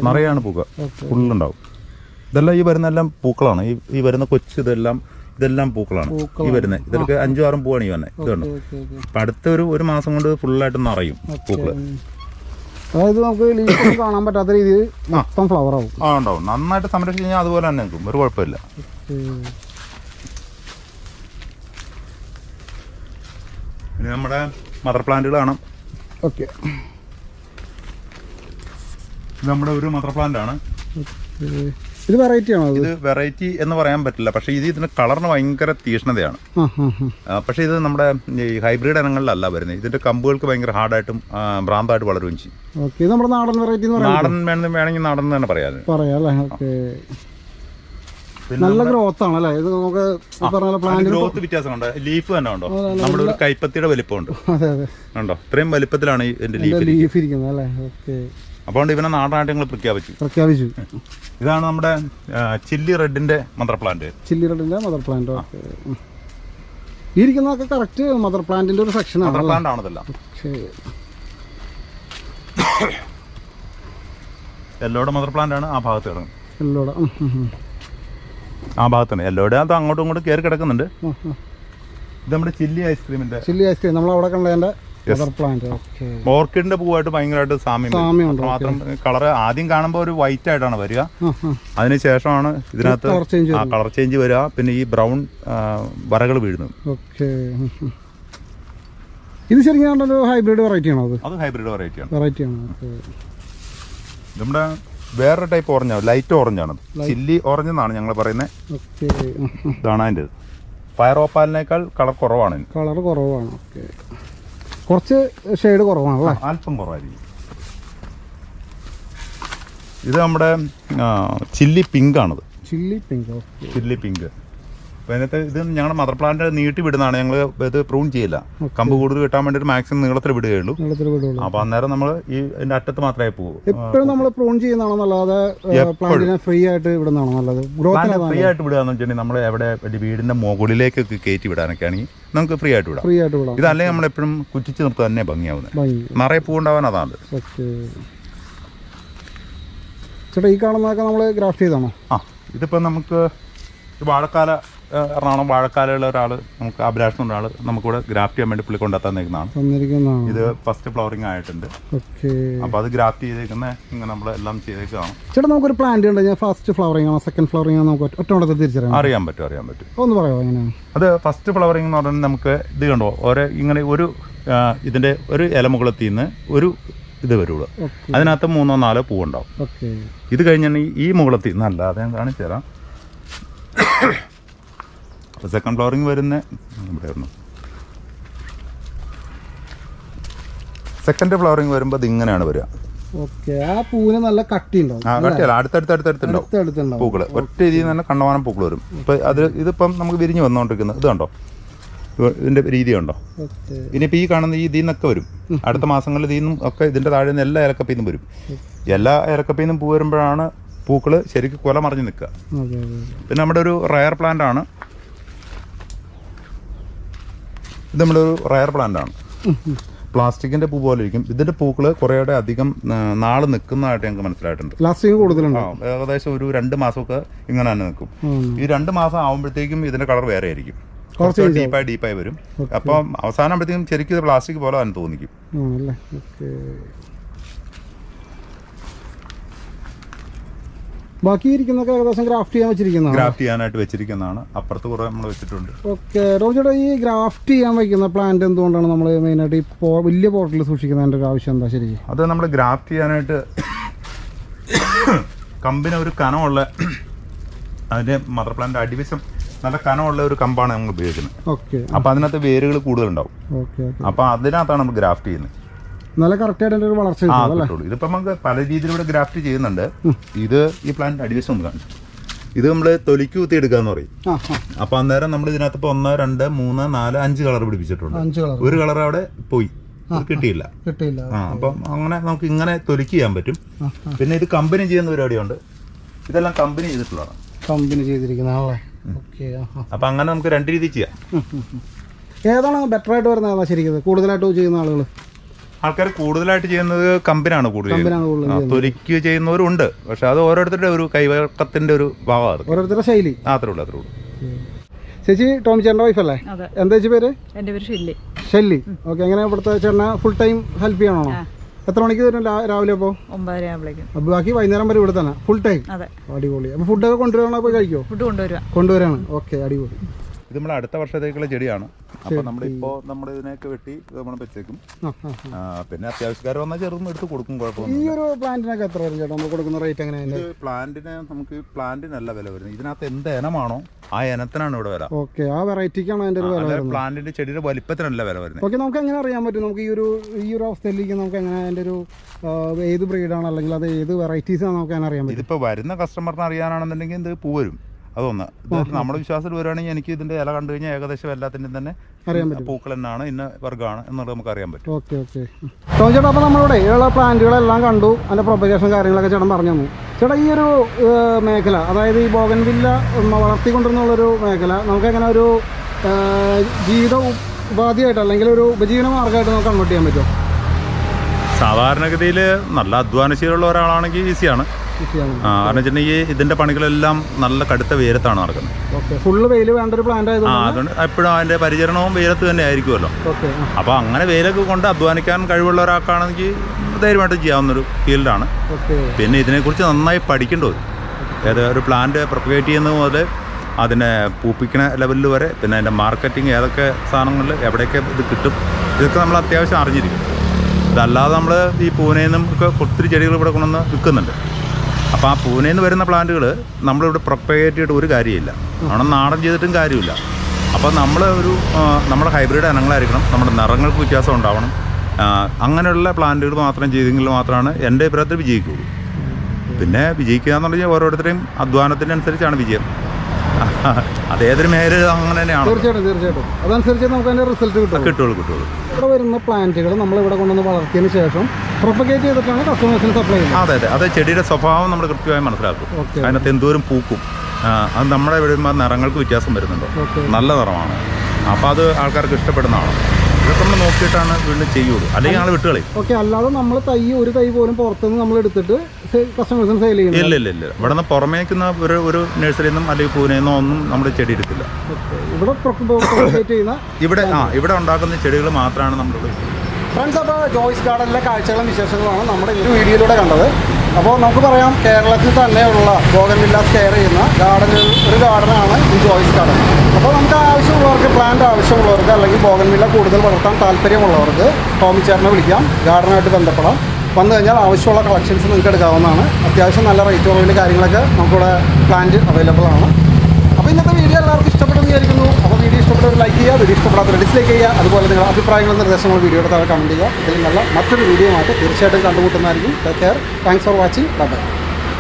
നിറയാണ് പൂക്ക. ഫുള്ളുണ്ടാവും ഇതെല്ലാം ഈ വരുന്ന എല്ലാം പൂക്കളാണ്. ഈ ഈ വരുന്ന കൊച്ചു ഇതെല്ലാം ഇതെല്ലാം പൂക്കളാണ്. ഈ. വരുന്നത് ഇതൊക്കെ അഞ്ചും ആറും പൂവാണ് ഈ വന്നെ. ഇത് അപ്പൊ അടുത്ത ഒരു ഒരു മാസം കൊണ്ട് ഫുള്ളായിട്ട് നിറയും പൂക്കൾ. അതായത് നമുക്ക് ലീഫ് കാണാൻ പറ്റാത്ത രീതിയിൽ മൊത്തം ഫ്ലവർ ആവും. ആ ഉണ്ടാവും. നന്നായിട്ട് സംരക്ഷിച്ച് കഴിഞ്ഞാൽ അതുപോലെ തന്നെ നിൽക്കും. ഒരു കുഴപ്പമില്ല. ഇനി നമ്മുടെ മദർ പ്ലാന്റുകൾ കാണാം ഓക്കെ. ഇത് നമ്മുടെ ഒരു മദർ പ്ലാന്റ് ആണ് ഇത് വെറൈറ്റി ആണോ ഇത് വെറൈറ്റി എന്ന് പറയാൻ പറ്റില്ല. പക്ഷേ ഇത് ഇതിന്റെ കളറിന് ഭയങ്കര തീഷ്ണതയാണ്. പക്ഷേ ഇത് നമ്മുടെ ഈ ഹൈബ്രിഡ് ഇനങ്ങളിലല്ല വരുന്നത്. ഇതിന്റെ കമ്പുകൾക്ക് ഭയങ്കര ഹാർഡായിട്ടും ഭ്രാന്തായിട്ട് വളരുകയും ചെയ്യും. ഓക്കെ നമ്മുടെ നാടൻ വെറൈറ്റി നാടൻ വേണമെങ്കിൽ നാടൻ തന്നെ പറയാം. പറയാം അല്ലേ? ഓക്കെ നല്ല ഗ്രോത്ത് ആണ് അല്ലേ? ഇത് നമുക്ക് പ്ലാന്റ് ഗ്രോത്ത് വ്യത്യാസമുണ്ട് ലീഫ് തന്നെ ഉണ്ടോ? നമ്മുടെ ഒരു കൈപ്പത്തിയുടെ വലിപ്പമുണ്ട്. അതെ അതെ. ഉണ്ടോ? ഇത്രയും വലിപ്പത്തിലാണ് ഈ ലീഫ് ലീഫ് ഇരിക്കുന്നത്. അല്ലേ? ഓക്കെ അപ്പോൾ ഇവനെ നാടനായിട്ട് ഞങ്ങൾ പ്രഖ്യാപിച്ചു. പ്രഖ്യാപിച്ചു. ഇതാണ് നമ്മുടെ ചില്ലി റെഡിന്റെ മദർ പ്ലാന്റ്. ചില്ലി റെഡിന്റെ മദർ പ്ലാന്റ് ഇരിക്കുന്നതൊക്കെ കറക്റ്റ് മദർ പ്ലാന്റിന്റെ ഒരു സെക്ഷൻ ആണ് പ്ലാന്റ് ആണതല്ല. എല്ലോടെ മദർ പ്ലാന്റ് ആണ് ആ ഭാഗത്ത് കിടക്കുന്നത്. എല്ലോടെ. ആ ഭാഗത്താണ് എല്ലോടെ അത് അങ്ങോട്ടും ഇങ്ങോട്ടും കയറി കിടക്കുന്നുണ്ട്. ഇത് നമ്മുടെ ചില്ലി ഐസ്ക്രീമിന്റെ ചില്ലി ഐസ്ക്രീം നമ്മൾ അവിടെ കണ്ടതിന്റെ മദർ പ്ലാന്റ് ഓക്കെ ഓർക്കിഡിന്റെ പൂവായിട്ട് ഭയങ്കരമായിട്ട് സാമ്യം വരും. സാമ്യമുണ്ട്, മാത്രം കളർ ആദ്യം കാണുമ്പോൾ ഒരു വൈറ്റ് ആയിട്ടാണ് വരിക. അതിനുശേഷമാണ് ഇതിനകത്ത് കളർ ചേഞ്ച് ആ കളർ ചേഞ്ച് വരിക. പിന്നെ ഈ ബ്രൗൺ വരകൾ വീഴുന്നു. ഓക്കെ ഇത് ശരിക്കും ഹൈബ്രിഡ് വെറൈറ്റി ആണോ അത്? അത് ഹൈബ്രിഡ് വെറൈറ്റി ആണ്. വെറൈറ്റി ആണ്? ഓക്കെ നമ്മുടെ വേറൊരു ടൈപ്പ് ഓറഞ്ചാണ് ലൈറ്റ് ഓറഞ്ചാണ് ചില്ലി ഓറഞ്ച് എന്നാണ് ഞങ്ങൾ പറയുന്നത്. ഓക്കെ ഇതാണ് അതിന്റെ ഫയർ ഓപ്പാലിനേക്കാൾ കളർ കുറവാണ്. കളർ കുറവാണ്. ഓക്കെ കുറച്ച് ഷെയ്ഡ് കുറവാണല്ലേ? അല്പം കുറവായിരിക്കും. ഇത് നമ്മുടെ ചില്ലി പിങ്ക് ആണത്. ചില്ലി പിങ്ക് ചില്ലി പിങ്ക് അതിനകത്ത് ഇത് ഞങ്ങളുടെ മദർ പ്ലാന്റ് നീട്ടി വിടുന്നതാണ്. ഞങ്ങൾ ഇത് പ്രൂൺ ചെയ്യില്ല. കമ്പ് കൂടുതൽ കിട്ടാൻ വേണ്ടി മാക്സിമം നീളത്തിൽ വിടുകയുള്ളൂ. അപ്പൊ അന്നേരം നമ്മൾ ഈ അതിന്റെ അറ്റത്ത് മാത്രമേ പോകൂ എപ്പോഴും നമ്മൾ പ്രൂൺ ചെയ്യുന്നതാണോ നല്ലത്? പ്ലാന്റിനെ ഫ്രീ ആയിട്ട് വിടുന്നതാണോ നല്ലത്? ഫ്രീ ആയിട്ട് വെച്ചിട്ടുണ്ടെങ്കിൽ നമ്മൾ എവിടെ വീടിന്റെ മുകളിലേക്ക് മുകളിലേക്കൊക്കെ കയറ്റി വിടാനൊക്കെ ആണെങ്കിൽ നമുക്ക് ഫ്രീ ആയിട്ട് വിടാം. ഫ്രീ ആയിട്ട് വിടാം. ഇതല്ലേ നമ്മൾ എപ്പോഴും കുറ്റിച്ച് നിർത്തുക തന്നെ ഭംഗിയാവുന്നത് ഭംഗി. നിറയെ പൂവുണ്ടാവാൻ അതാണ്. ചേട്ടാ ഈ കാണുന്നതൊക്കെ നമ്മൾ ഗ്രാഫ്റ്റ് ചെയ്താണോ? ആ ഇതിപ്പോൾ നമുക്ക് വാഴക്കാല എറണാകുളം വാഴക്കാലുള്ള ഒരാൾ നമുക്ക് അഭിലാഷം ഒരാൾ നമുക്കിവിടെ ഗ്രാഫ്റ്റ് ചെയ്യാൻ വേണ്ടി പുള്ളി നിൽക്കുന്നതാണ് തന്നിരിക്കുന്നതാണ്? ഇത് ഫസ്റ്റ് ഫ്ലവറിങ് ആയിട്ടുണ്ട്. ഓക്കെ. അപ്പോൾ അത് ഗ്രാഫ്റ്റ് ചെയ്തേക്കുന്ന ഇങ്ങനെ നമ്മൾ എല്ലാം ചെയ്തേക്കാണ്. ചേട്ടാ നമുക്കൊരു പ്ലാന്റ് ഉണ്ട്. ഞാൻ ഫസ്റ്റ് ഫ്ലവറിംഗ് ആണോ സെക്കൻഡ് ഫ്ലവറിംഗ് ആണോ നമുക്ക് ഒറ്റ- തിരിച്ചറിയാം. അറിയാൻ പറ്റും അറിയാൻ പറ്റും. ഒന്ന് പറയാമോ എങ്ങനെയാണ് അത് ഫസ്റ്റ് ഫ്ലവറിംഗ് എന്ന് പറഞ്ഞാൽ നമുക്ക് ഇത് കണ്ടോ? ഓരോ ഇങ്ങനെ ഒരു ഇതിന്റെ ഒരു ഇലമുകളത്തിൽ നിന്ന് ഒരു ഇത് വരുള്ളൂ. അതിനകത്ത് മൂന്നോ നാലോ പൂവുണ്ടാവും. ഇത് കഴിഞ്ഞാൽ ഈ മുകളത്തിൽ നിന്നല്ല അത് ഞാൻ കാണിച്ചു തരാം സെക്കൻഡ് ഫ്ലോറിങ് വരുന്ന ഇവിടെയായിരുന്നു. സെക്കൻഡ് ഫ്ലോറിങ് വരുമ്പോൾ ഇതിങ്ങനെയാണ് ഇങ്ങനെയാണ് വരിക. ഓക്കെ ആ പൂവിന് നല്ല കട്ടി ഉണ്ടാവും ആ കട്ടിയല്ല അടുത്തടുത്തടുത്തടുത്തുണ്ടാവും. പൂക്കൾ ഒറ്റ രീതിയിൽ തന്നെ കണ്ടമാനം പൂക്കൾ വരും. ഇപ്പം അത് ഇതിപ്പം നമുക്ക് വിരിഞ്ഞ് വന്നുകൊണ്ടിരിക്കുന്നത് ഇത് കണ്ടോ? ഇതിന്റെ രീതി ഉണ്ടോ ഇനിയിപ്പോൾ ഈ കാണുന്ന ഈ ഇതിൽ നിന്നൊക്കെ വരും. അടുത്ത മാസങ്ങളിൽ ഇതിൽ നിന്നും ഒക്കെ ഇതിന്റെ താഴെ നിന്ന് എല്ലാ ഇലക്കപ്പിൽ നിന്നും വരും എല്ലാ ഇലക്കപ്പിൽ നിന്നും പൂ വരുമ്പോഴാണ് പൂക്കൾ ശരിക്കും കൊല മറിഞ്ഞ് നിൽക്കുക. പിന്നെ നമ്മുടെ ഒരു റയർ പ്ലാന്റ് ആണ്. ഇത് നമ്മുടെ ഒരു റയർ പ്ലാന്റ് ആണ്. പ്ലാസ്റ്റിക്കിന്റെ പൂ പോലെ ഇരിക്കും. ഇതിന്റെ പൂക്കൾ കുറേയുടെ അധികം നാൾ നിൽക്കുന്നതായിട്ട് ഞങ്ങൾക്ക് മനസ്സിലായിട്ടുണ്ട്. പ്ലാസ്റ്റിക് കൂടുതലുണ്ട്. ഏകദേശം ഒരു രണ്ട് മാസമൊക്കെ ഇങ്ങനെ തന്നെ നിൽക്കും ഈ രണ്ട് മാസം ആകുമ്പോഴത്തേക്കും ഇതിന്റെ കളർ വേറെ ആയിരിക്കും. കുറച്ച് ഡീപ്പായി ഡീപ്പായി വരും. അപ്പം അവസാനം ആകുമ്പോഴത്തേക്കും ശരിക്കും പ്ലാസ്റ്റിക് പോലെ തന്നെ തോന്നിക്കും ആണല്ലേ ഓക്കെ ബാക്കി ഇരിക്കുന്നൊക്കെ ഏകദേശം ഗ്രാഫ്റ്റ് ചെയ്യാൻ വെച്ചിരിക്കുന്നതാണ്. ഗ്രാഫ്റ്റ് ചെയ്യാനായിട്ട് വെച്ചിരിക്കുന്നതാണ്. അപ്പുറത്ത് കുറേ നമ്മൾ വെച്ചിട്ടുണ്ട്. ഓക്കെ റോജോടെ ഈ ഗ്രാഫ്റ്റ് ചെയ്യാൻ വയ്ക്കുന്ന പ്ലാന്റ് എന്തുകൊണ്ടാണ് നമ്മൾ മെയിനായിട്ട് ഈ വലിയ പോർട്ടിൽ സൂക്ഷിക്കുന്നതിന്റെ ഒരു ആവശ്യം എന്താ ശരി? അത് നമ്മൾ ഗ്രാഫ്റ്റ് ചെയ്യാനായിട്ട് കമ്പിന് ഒരു കനമുള്ള അതിന്റെ മദർ പ്ലാന്റ് അടിവശം നല്ല കനമുള്ള ഒരു കമ്പാണ് നമ്മൾ ഉപയോഗിക്കുന്നത്. ഓക്കെ. അപ്പോൾ അതിനകത്ത് വേരുകൾ കൂടുതലുണ്ടാവും അപ്പോൾ അതിനകത്താണ് നമ്മൾ ഗ്രാഫ്റ്റ് ചെയ്യുന്നത്. നല്ല കറക്റ്റായിട്ട് ഒരു വളർച്ച ഇതിപ്പോ കിട്ടുള്ളൂ. നമുക്ക് പല രീതിയിൽ ഇവിടെ ഗ്രാഫ്റ്റ് ചെയ്യുന്നുണ്ട്. ഇത് ഈ പ്ലാന്റ് അടിവശം ഒന്ന് കാണിച്ചു. ഇത് നമ്മൾ തൊലിക്ക് കുത്തി എടുക്കാന്ന് പറയും. അപ്പൊ അന്നേരം നമ്മൾ ഇതിനകത്ത് ഇപ്പൊ ഒന്ന് രണ്ട് മൂന്ന് നാല് അഞ്ച് കളർ പിടിപ്പിച്ചിട്ടുണ്ട്. ഒരു കളർ അവിടെ പോയി. കിട്ടിയില്ല. കിട്ടിയില്ല. ആ അപ്പം അങ്ങനെ നമുക്ക് ഇങ്ങനെ തൊലിക്ക് ചെയ്യാൻ പറ്റും. പിന്നെ ഇത് കമ്പനി ചെയ്യുന്ന പരിപാടിയുണ്ട് ഇതെല്ലാം കമ്പനി ചെയ്തിട്ടുള്ളതാണ്. കമ്പനി ചെയ്തിരിക്കുന്ന ആളെ ആ അങ്ങനെ നമുക്ക് രണ്ട് രീതി ചെയ്യാം. ഏതാണ് ബെറ്റർ ആയിട്ട് വരുന്നത് ശരിക്കും? കൂടുതലായിട്ട് ചെയ്യുന്ന ആളുകൾ ആൾക്കാർ കൂടുതലായിട്ട് ചെയ്യുന്നത് കമ്പിനാണ് കൂടുതൽ തൊലിക്ക് ചെയ്യുന്നവരുണ്ട്. പക്ഷെ അത് ഓരോരുത്തരുടെ ഒരു കൈവഴക്കത്തിന്റെ ഒരു ഭാഗമാണ്. ഓരോരുത്തരുടെ ശൈലി. അത്രേ ഉള്ളൂ അത്രേ ഉള്ളൂ. ചേച്ചി ടോമി ചേട്ടന്റെ വൈഫല്ലേ? അതെ. എന്താ ചേച്ചി പേര്? എന്റെ പേര് ഷെല്ലി. ഷെല്ലി. ഓക്കെ എങ്ങനെ ഇവിടുത്തെ ചേട്ടനെ ഫുൾ ടൈം ഹെൽപ്പ് ചെയ്യണോ? എത്ര മണിക്ക് വരും രാവിലെ അപ്പോൾ? ഒമ്പതര ആകുമ്പോഴേക്കും അപ്പോൾ ബാക്കി വൈകുന്നേരം വരെ ഇവിടെ തന്നെ. ഫുൾ ടൈം അതെ. അടിപൊളി. അപ്പോൾ ഫുഡൊക്കെ കൊണ്ടുവരണോ പോയി കഴിക്കോ ഫുഡ് കൊണ്ടുവരിക കൊണ്ടുവരാണ്. ഓക്കെ അടിപൊളി. ഇത് നമ്മൾ അടുത്ത വർഷത്തേക്കുള്ള ചെടിയാണ്. അപ്പോൾ ഇപ്പോ നമ്മൾ ഇതിനെയൊക്കെ വെട്ടി നമ്മൾ വെച്ചേക്കും. പിന്നെ അത്യാവശ്യക്കാർ വന്നാൽ ചെറുതും എടുത്ത് കൊടുക്കും ഈ കുഴപ്പമൊന്നും ഒരു പ്ലാന്റിനൊക്കെ എത്ര വരും ചേട്ടാ? നമ്മൾ കൊടുക്കുന്ന റേറ്റ് എങ്ങനെയാണ് പ്ലാന്റിന് നമുക്ക് പ്ലാന്റിനല്ല വില വരുന്നത്. ഇതിനകത്ത് എന്ത് ഇനമാണോ ആ ഇനത്തിനാണ് ഇവിടെ വില. ഓക്കെ ആ വെറൈറ്റിക്കാണ് അതിന്റെ ഒരു വില പ്ലാന്റിന്റെ ചെടിയുടെ വലിപ്പത്തിനല്ല വില വരുന്നത്. ഓക്കെ നമുക്ക് എങ്ങനെ അറിയാൻ പറ്റും? നമുക്ക് ഈ ഒരു ഈ ഒരു അവസ്ഥയിലേക്ക് നമുക്ക് എങ്ങനെ അതിന്റെ ഒരു ഏത് ബ്രീഡാണ് അല്ലെങ്കിൽ അത് ഏത് വെറൈറ്റീസ് ആണ് നമുക്ക് അറിയാൻ പറ്റും? ഇതിപ്പോ വരുന്ന കസ്റ്റമറിന് അറിയാനാണെന്നുണ്ടെങ്കിൽ ഇത് പൂ വരും. അതൊന്ന്. നമ്മുടെ വിശ്വാസത്തിൽ വരുവാണെങ്കിൽ എനിക്ക് ഇതിന്റെ ഇല കണ്ടു കഴിഞ്ഞാൽ ഏകദേശം എല്ലാത്തിന്റെയും തന്നെ അറിയാൻ പൂക്കൾ എന്നാണ് ഇന്ന വർഗമാണ് എന്നുള്ളത് നമുക്ക് അറിയാൻ പറ്റും. Okay okay. ചേട്ടാ അപ്പോൾ നമ്മളിവിടെ ഉള്ള പ്ലാന്റുകളെല്ലാം കണ്ടു. അതിന്റെ പ്രൊപ്പഗേഷൻ കാര്യങ്ങളൊക്കെ ചേട്ടൻ പറഞ്ഞു തന്നു. ചേട്ടാ ഈ ഒരു മേഖല അതായത് ഈ ബോഗൻവില്ല വളർത്തിക്കൊണ്ടിരുന്നുള്ളൊരു മേഖല നമുക്ക് എങ്ങനെ ഒരു ജീവിത ഉപാധിയായിട്ട് അല്ലെങ്കിൽ ഒരു ഉപജീവന മാർഗമായിട്ട് നമുക്ക് കൺവേർട്ട് ചെയ്യാൻ പറ്റുമോ? സാധാരണഗതിയിൽ നല്ല അധ്വാനശീലമുള്ള ഒരാളാണെങ്കിൽ ഈസിയാണ്. ആ, കാരണം വെച്ചിട്ടുണ്ടെങ്കിൽ ഇതിന്റെ പണികളെല്ലാം നല്ല കടുത്ത വെയിലത്താണ് നടക്കുന്നത്. ഓക്കെ ഫുള്ള് വെയിൽ വേണ്ട ഒരു പ്ലാന്റ് ആ അതുകൊണ്ട് എപ്പോഴും അതിന്റെ പരിചരണവും വേരത്ത് തന്നെ ആയിരിക്കുമല്ലോ. അപ്പൊ അങ്ങനെ വെയിലൊക്കെ കൊണ്ട് അധ്വാനിക്കാൻ കഴിവുള്ള ഒരാൾക്കാണെങ്കിൽ ധൈര്യമായിട്ട് ചെയ്യാവുന്നൊരു ഫീൽഡാണ്. പിന്നെ ഇതിനെക്കുറിച്ച് നന്നായി പഠിക്കേണ്ടത്. വരും ഏത് ഒരു പ്ലാന്റ് പ്രൊപ്പഗേറ്റ് ചെയ്യുന്നത് മുതൽ അതിനെ പൂപ്പിക്കണ ലെവലിൽ വരെ പിന്നെ അതിന്റെ മാർക്കറ്റിംഗ് ഏതൊക്കെ സാധനങ്ങളിൽ എവിടെയൊക്കെ ഇത് കിട്ടും ഇതൊക്കെ നമ്മൾ അത്യാവശ്യം അറിഞ്ഞിരിക്കും ഇതല്ലാതെ നമ്മൾ ഈ പൂനെയിൽ നിന്നും ഒക്കെ ഒത്തിരി ചെടികൾ ഇവിടെ കൊണ്ടുവന്ന് വിൽക്കുന്നുണ്ട്. അപ്പോൾ ആ പൂനെ നിന്ന് വരുന്ന പ്ലാന്റുകൾ നമ്മളിവിടെ പ്രൊപ്പഗേറ്റ് ഒരു കാര്യമില്ല. അവിടെ നാടൻ ചെയ്തിട്ടും കാര്യമില്ല. അപ്പോൾ നമ്മൾ ഒരു നമ്മുടെ ഹൈബ്രിഡ് ഇനങ്ങളായിരിക്കണം. നമ്മുടെ നിറങ്ങൾക്ക് വ്യത്യാസം ഉണ്ടാവണം. അങ്ങനെയുള്ള പ്ലാന്റുകൾ മാത്രം ചെയ്തെങ്കിൽ മാത്രമാണ് എന്റെ അഭിപ്രായത്തിൽ വിജയിക്കുള്ളൂ പിന്നെ വിജയിക്കുക എന്നുള്ളത് ഓരോരുത്തരെയും അധ്വാനത്തിനനുസരിച്ചാണ് വിജയം. അത് ഏതൊരു മേഖല അങ്ങനെ തന്നെയാണ് തീർച്ചയായിട്ടും തീർച്ചയായിട്ടും. അതനുസരിച്ച് നമുക്ക് അതിന്റെ റിസൾട്ട് കിട്ടും കിട്ടുള്ളൂ കിട്ടുള്ളൂ. ഇവിടെ വരുന്ന പ്ലാന്റുകൾ നമ്മൾ ഇവിടെ കൊണ്ടുവന്ന് വളർത്തിയതിന് ശേഷം പ്രൊപ്പഗേറ്റ് ചെയ്തിട്ടാണ് കസ്റ്റമേഴ്സിന് സപ്ലൈ ചെയ്യുന്നത്. അതെ അതെ. അത് ചെടിയുടെ സ്വഭാവം നമ്മൾ കൃത്യമായി മനസ്സിലാക്കും. അതിനകത്ത് എന്തോരം പൂക്കും. അത് നമ്മുടെ ഇവിടെ നിറങ്ങൾക്ക് വ്യത്യാസം വരുന്നുണ്ടോ. നല്ല നിറമാണ്. അപ്പോൾ അത് ആൾക്കാർക്ക് ഇഷ്ടപ്പെടുന്നതാണ്. ഇതൊക്കെ നമ്മൾ നോക്കിയിട്ടാണ് വീണ്ടും ചെയ്യുള്ളൂ. അല്ലെങ്കിൽ ആൾ വിട്ടുകളി ഓക്കെ അല്ലാതെ നമ്മൾ തൈ ഒരു തൈ പോലും പുറത്തുനിന്ന് നമ്മൾ എടുത്തിട്ട് കസ്റ്റമേഴ്സിന് സെയിൽ ചെയ്യുന്നത് ഇല്ല ഇല്ല ഇല്ല. ഇവിടെ നിന്ന് പുറമേക്കുന്ന ഒരു ഒരു നഴ്സറിയിൽ നിന്നും അല്ലെങ്കിൽ പൂനെയിൽ നിന്നോ ഒന്നും നമ്മുടെ ചെടി എടുക്കില്ല ഇവിടെ ചെയ്യുന്ന <coughs> ഇവിടെ ആ ഇവിടെ ഉണ്ടാക്കുന്ന ചെടികൾ മാത്രമാണ് നമ്മളുടെ ഫ്രണ്ട്സ് അപ്പോൾ ജോയ്സ് ഗാർഡനിലെ കാഴ്ചകളും വിശേഷങ്ങളുമാണ് നമ്മുടെ ഈ വീഡിയോയിലൂടെ കണ്ടത്. അപ്പോൾ നമുക്ക് പറയാം കേരളത്തിൽ തന്നെയുള്ള ബോഗൻവില്ല കെയർ ചെയ്യുന്ന ഗാർഡൻ ഒരു ഗാർഡനാണ് ഈ ജോയ്സ് ഗാർഡൻ അപ്പോൾ നമുക്ക് ആവശ്യമുള്ളവർക്ക് പ്ലാന്റ് ആവശ്യമുള്ളവർക്ക് അല്ലെങ്കിൽ ബോഗൻവില്ല കൂടുതൽ വളർത്താൻ താല്പര്യമുള്ളവർക്ക് ടോമി ചേട്ടനെ വിളിക്കാം. ഗാർഡനായിട്ട് ബന്ധപ്പെടാം. വന്നു കഴിഞ്ഞാൽ ആവശ്യമുള്ള കളക്ഷൻസ് നിങ്ങൾക്ക് എടുക്കാവുന്നതാണ്. അത്യാവശ്യം നല്ല റേറ്റ് കുറവിൽ കാര്യങ്ങളൊക്കെ നമുക്കിവിടെ പ്ലാന്റ് അവൈലബിൾ ആണ്. അപ്പോൾ ഇന്നത്തെ വീഡിയോ എല്ലാവർക്കും ഇഷ്ടപ്പെട്ടെന്ന് വിചാരിക്കുന്നു. ഇഷ്ടപ്പെട്ടവർ ലൈക്ക് ചെയ്യുക വീഡിയോ ഇഷ്ടപ്പെടാത്തവർ ഡിസ്ലൈക്ക് ചെയ്യുക. അതുപോലെ നിങ്ങളുടെ അഭിപ്രായങ്ങളും നിർദ്ദേശങ്ങളും വീഡിയോയുടെ താഴെ കമന്റ് ചെയ്യുക. ഇതിൽ നല്ല മറ്റൊരു വീഡിയോ ആയിട്ട് തീർച്ചയായിട്ടും കണ്ടുമുട്ടുന്നതായിരിക്കും. Take care thanks for watching bye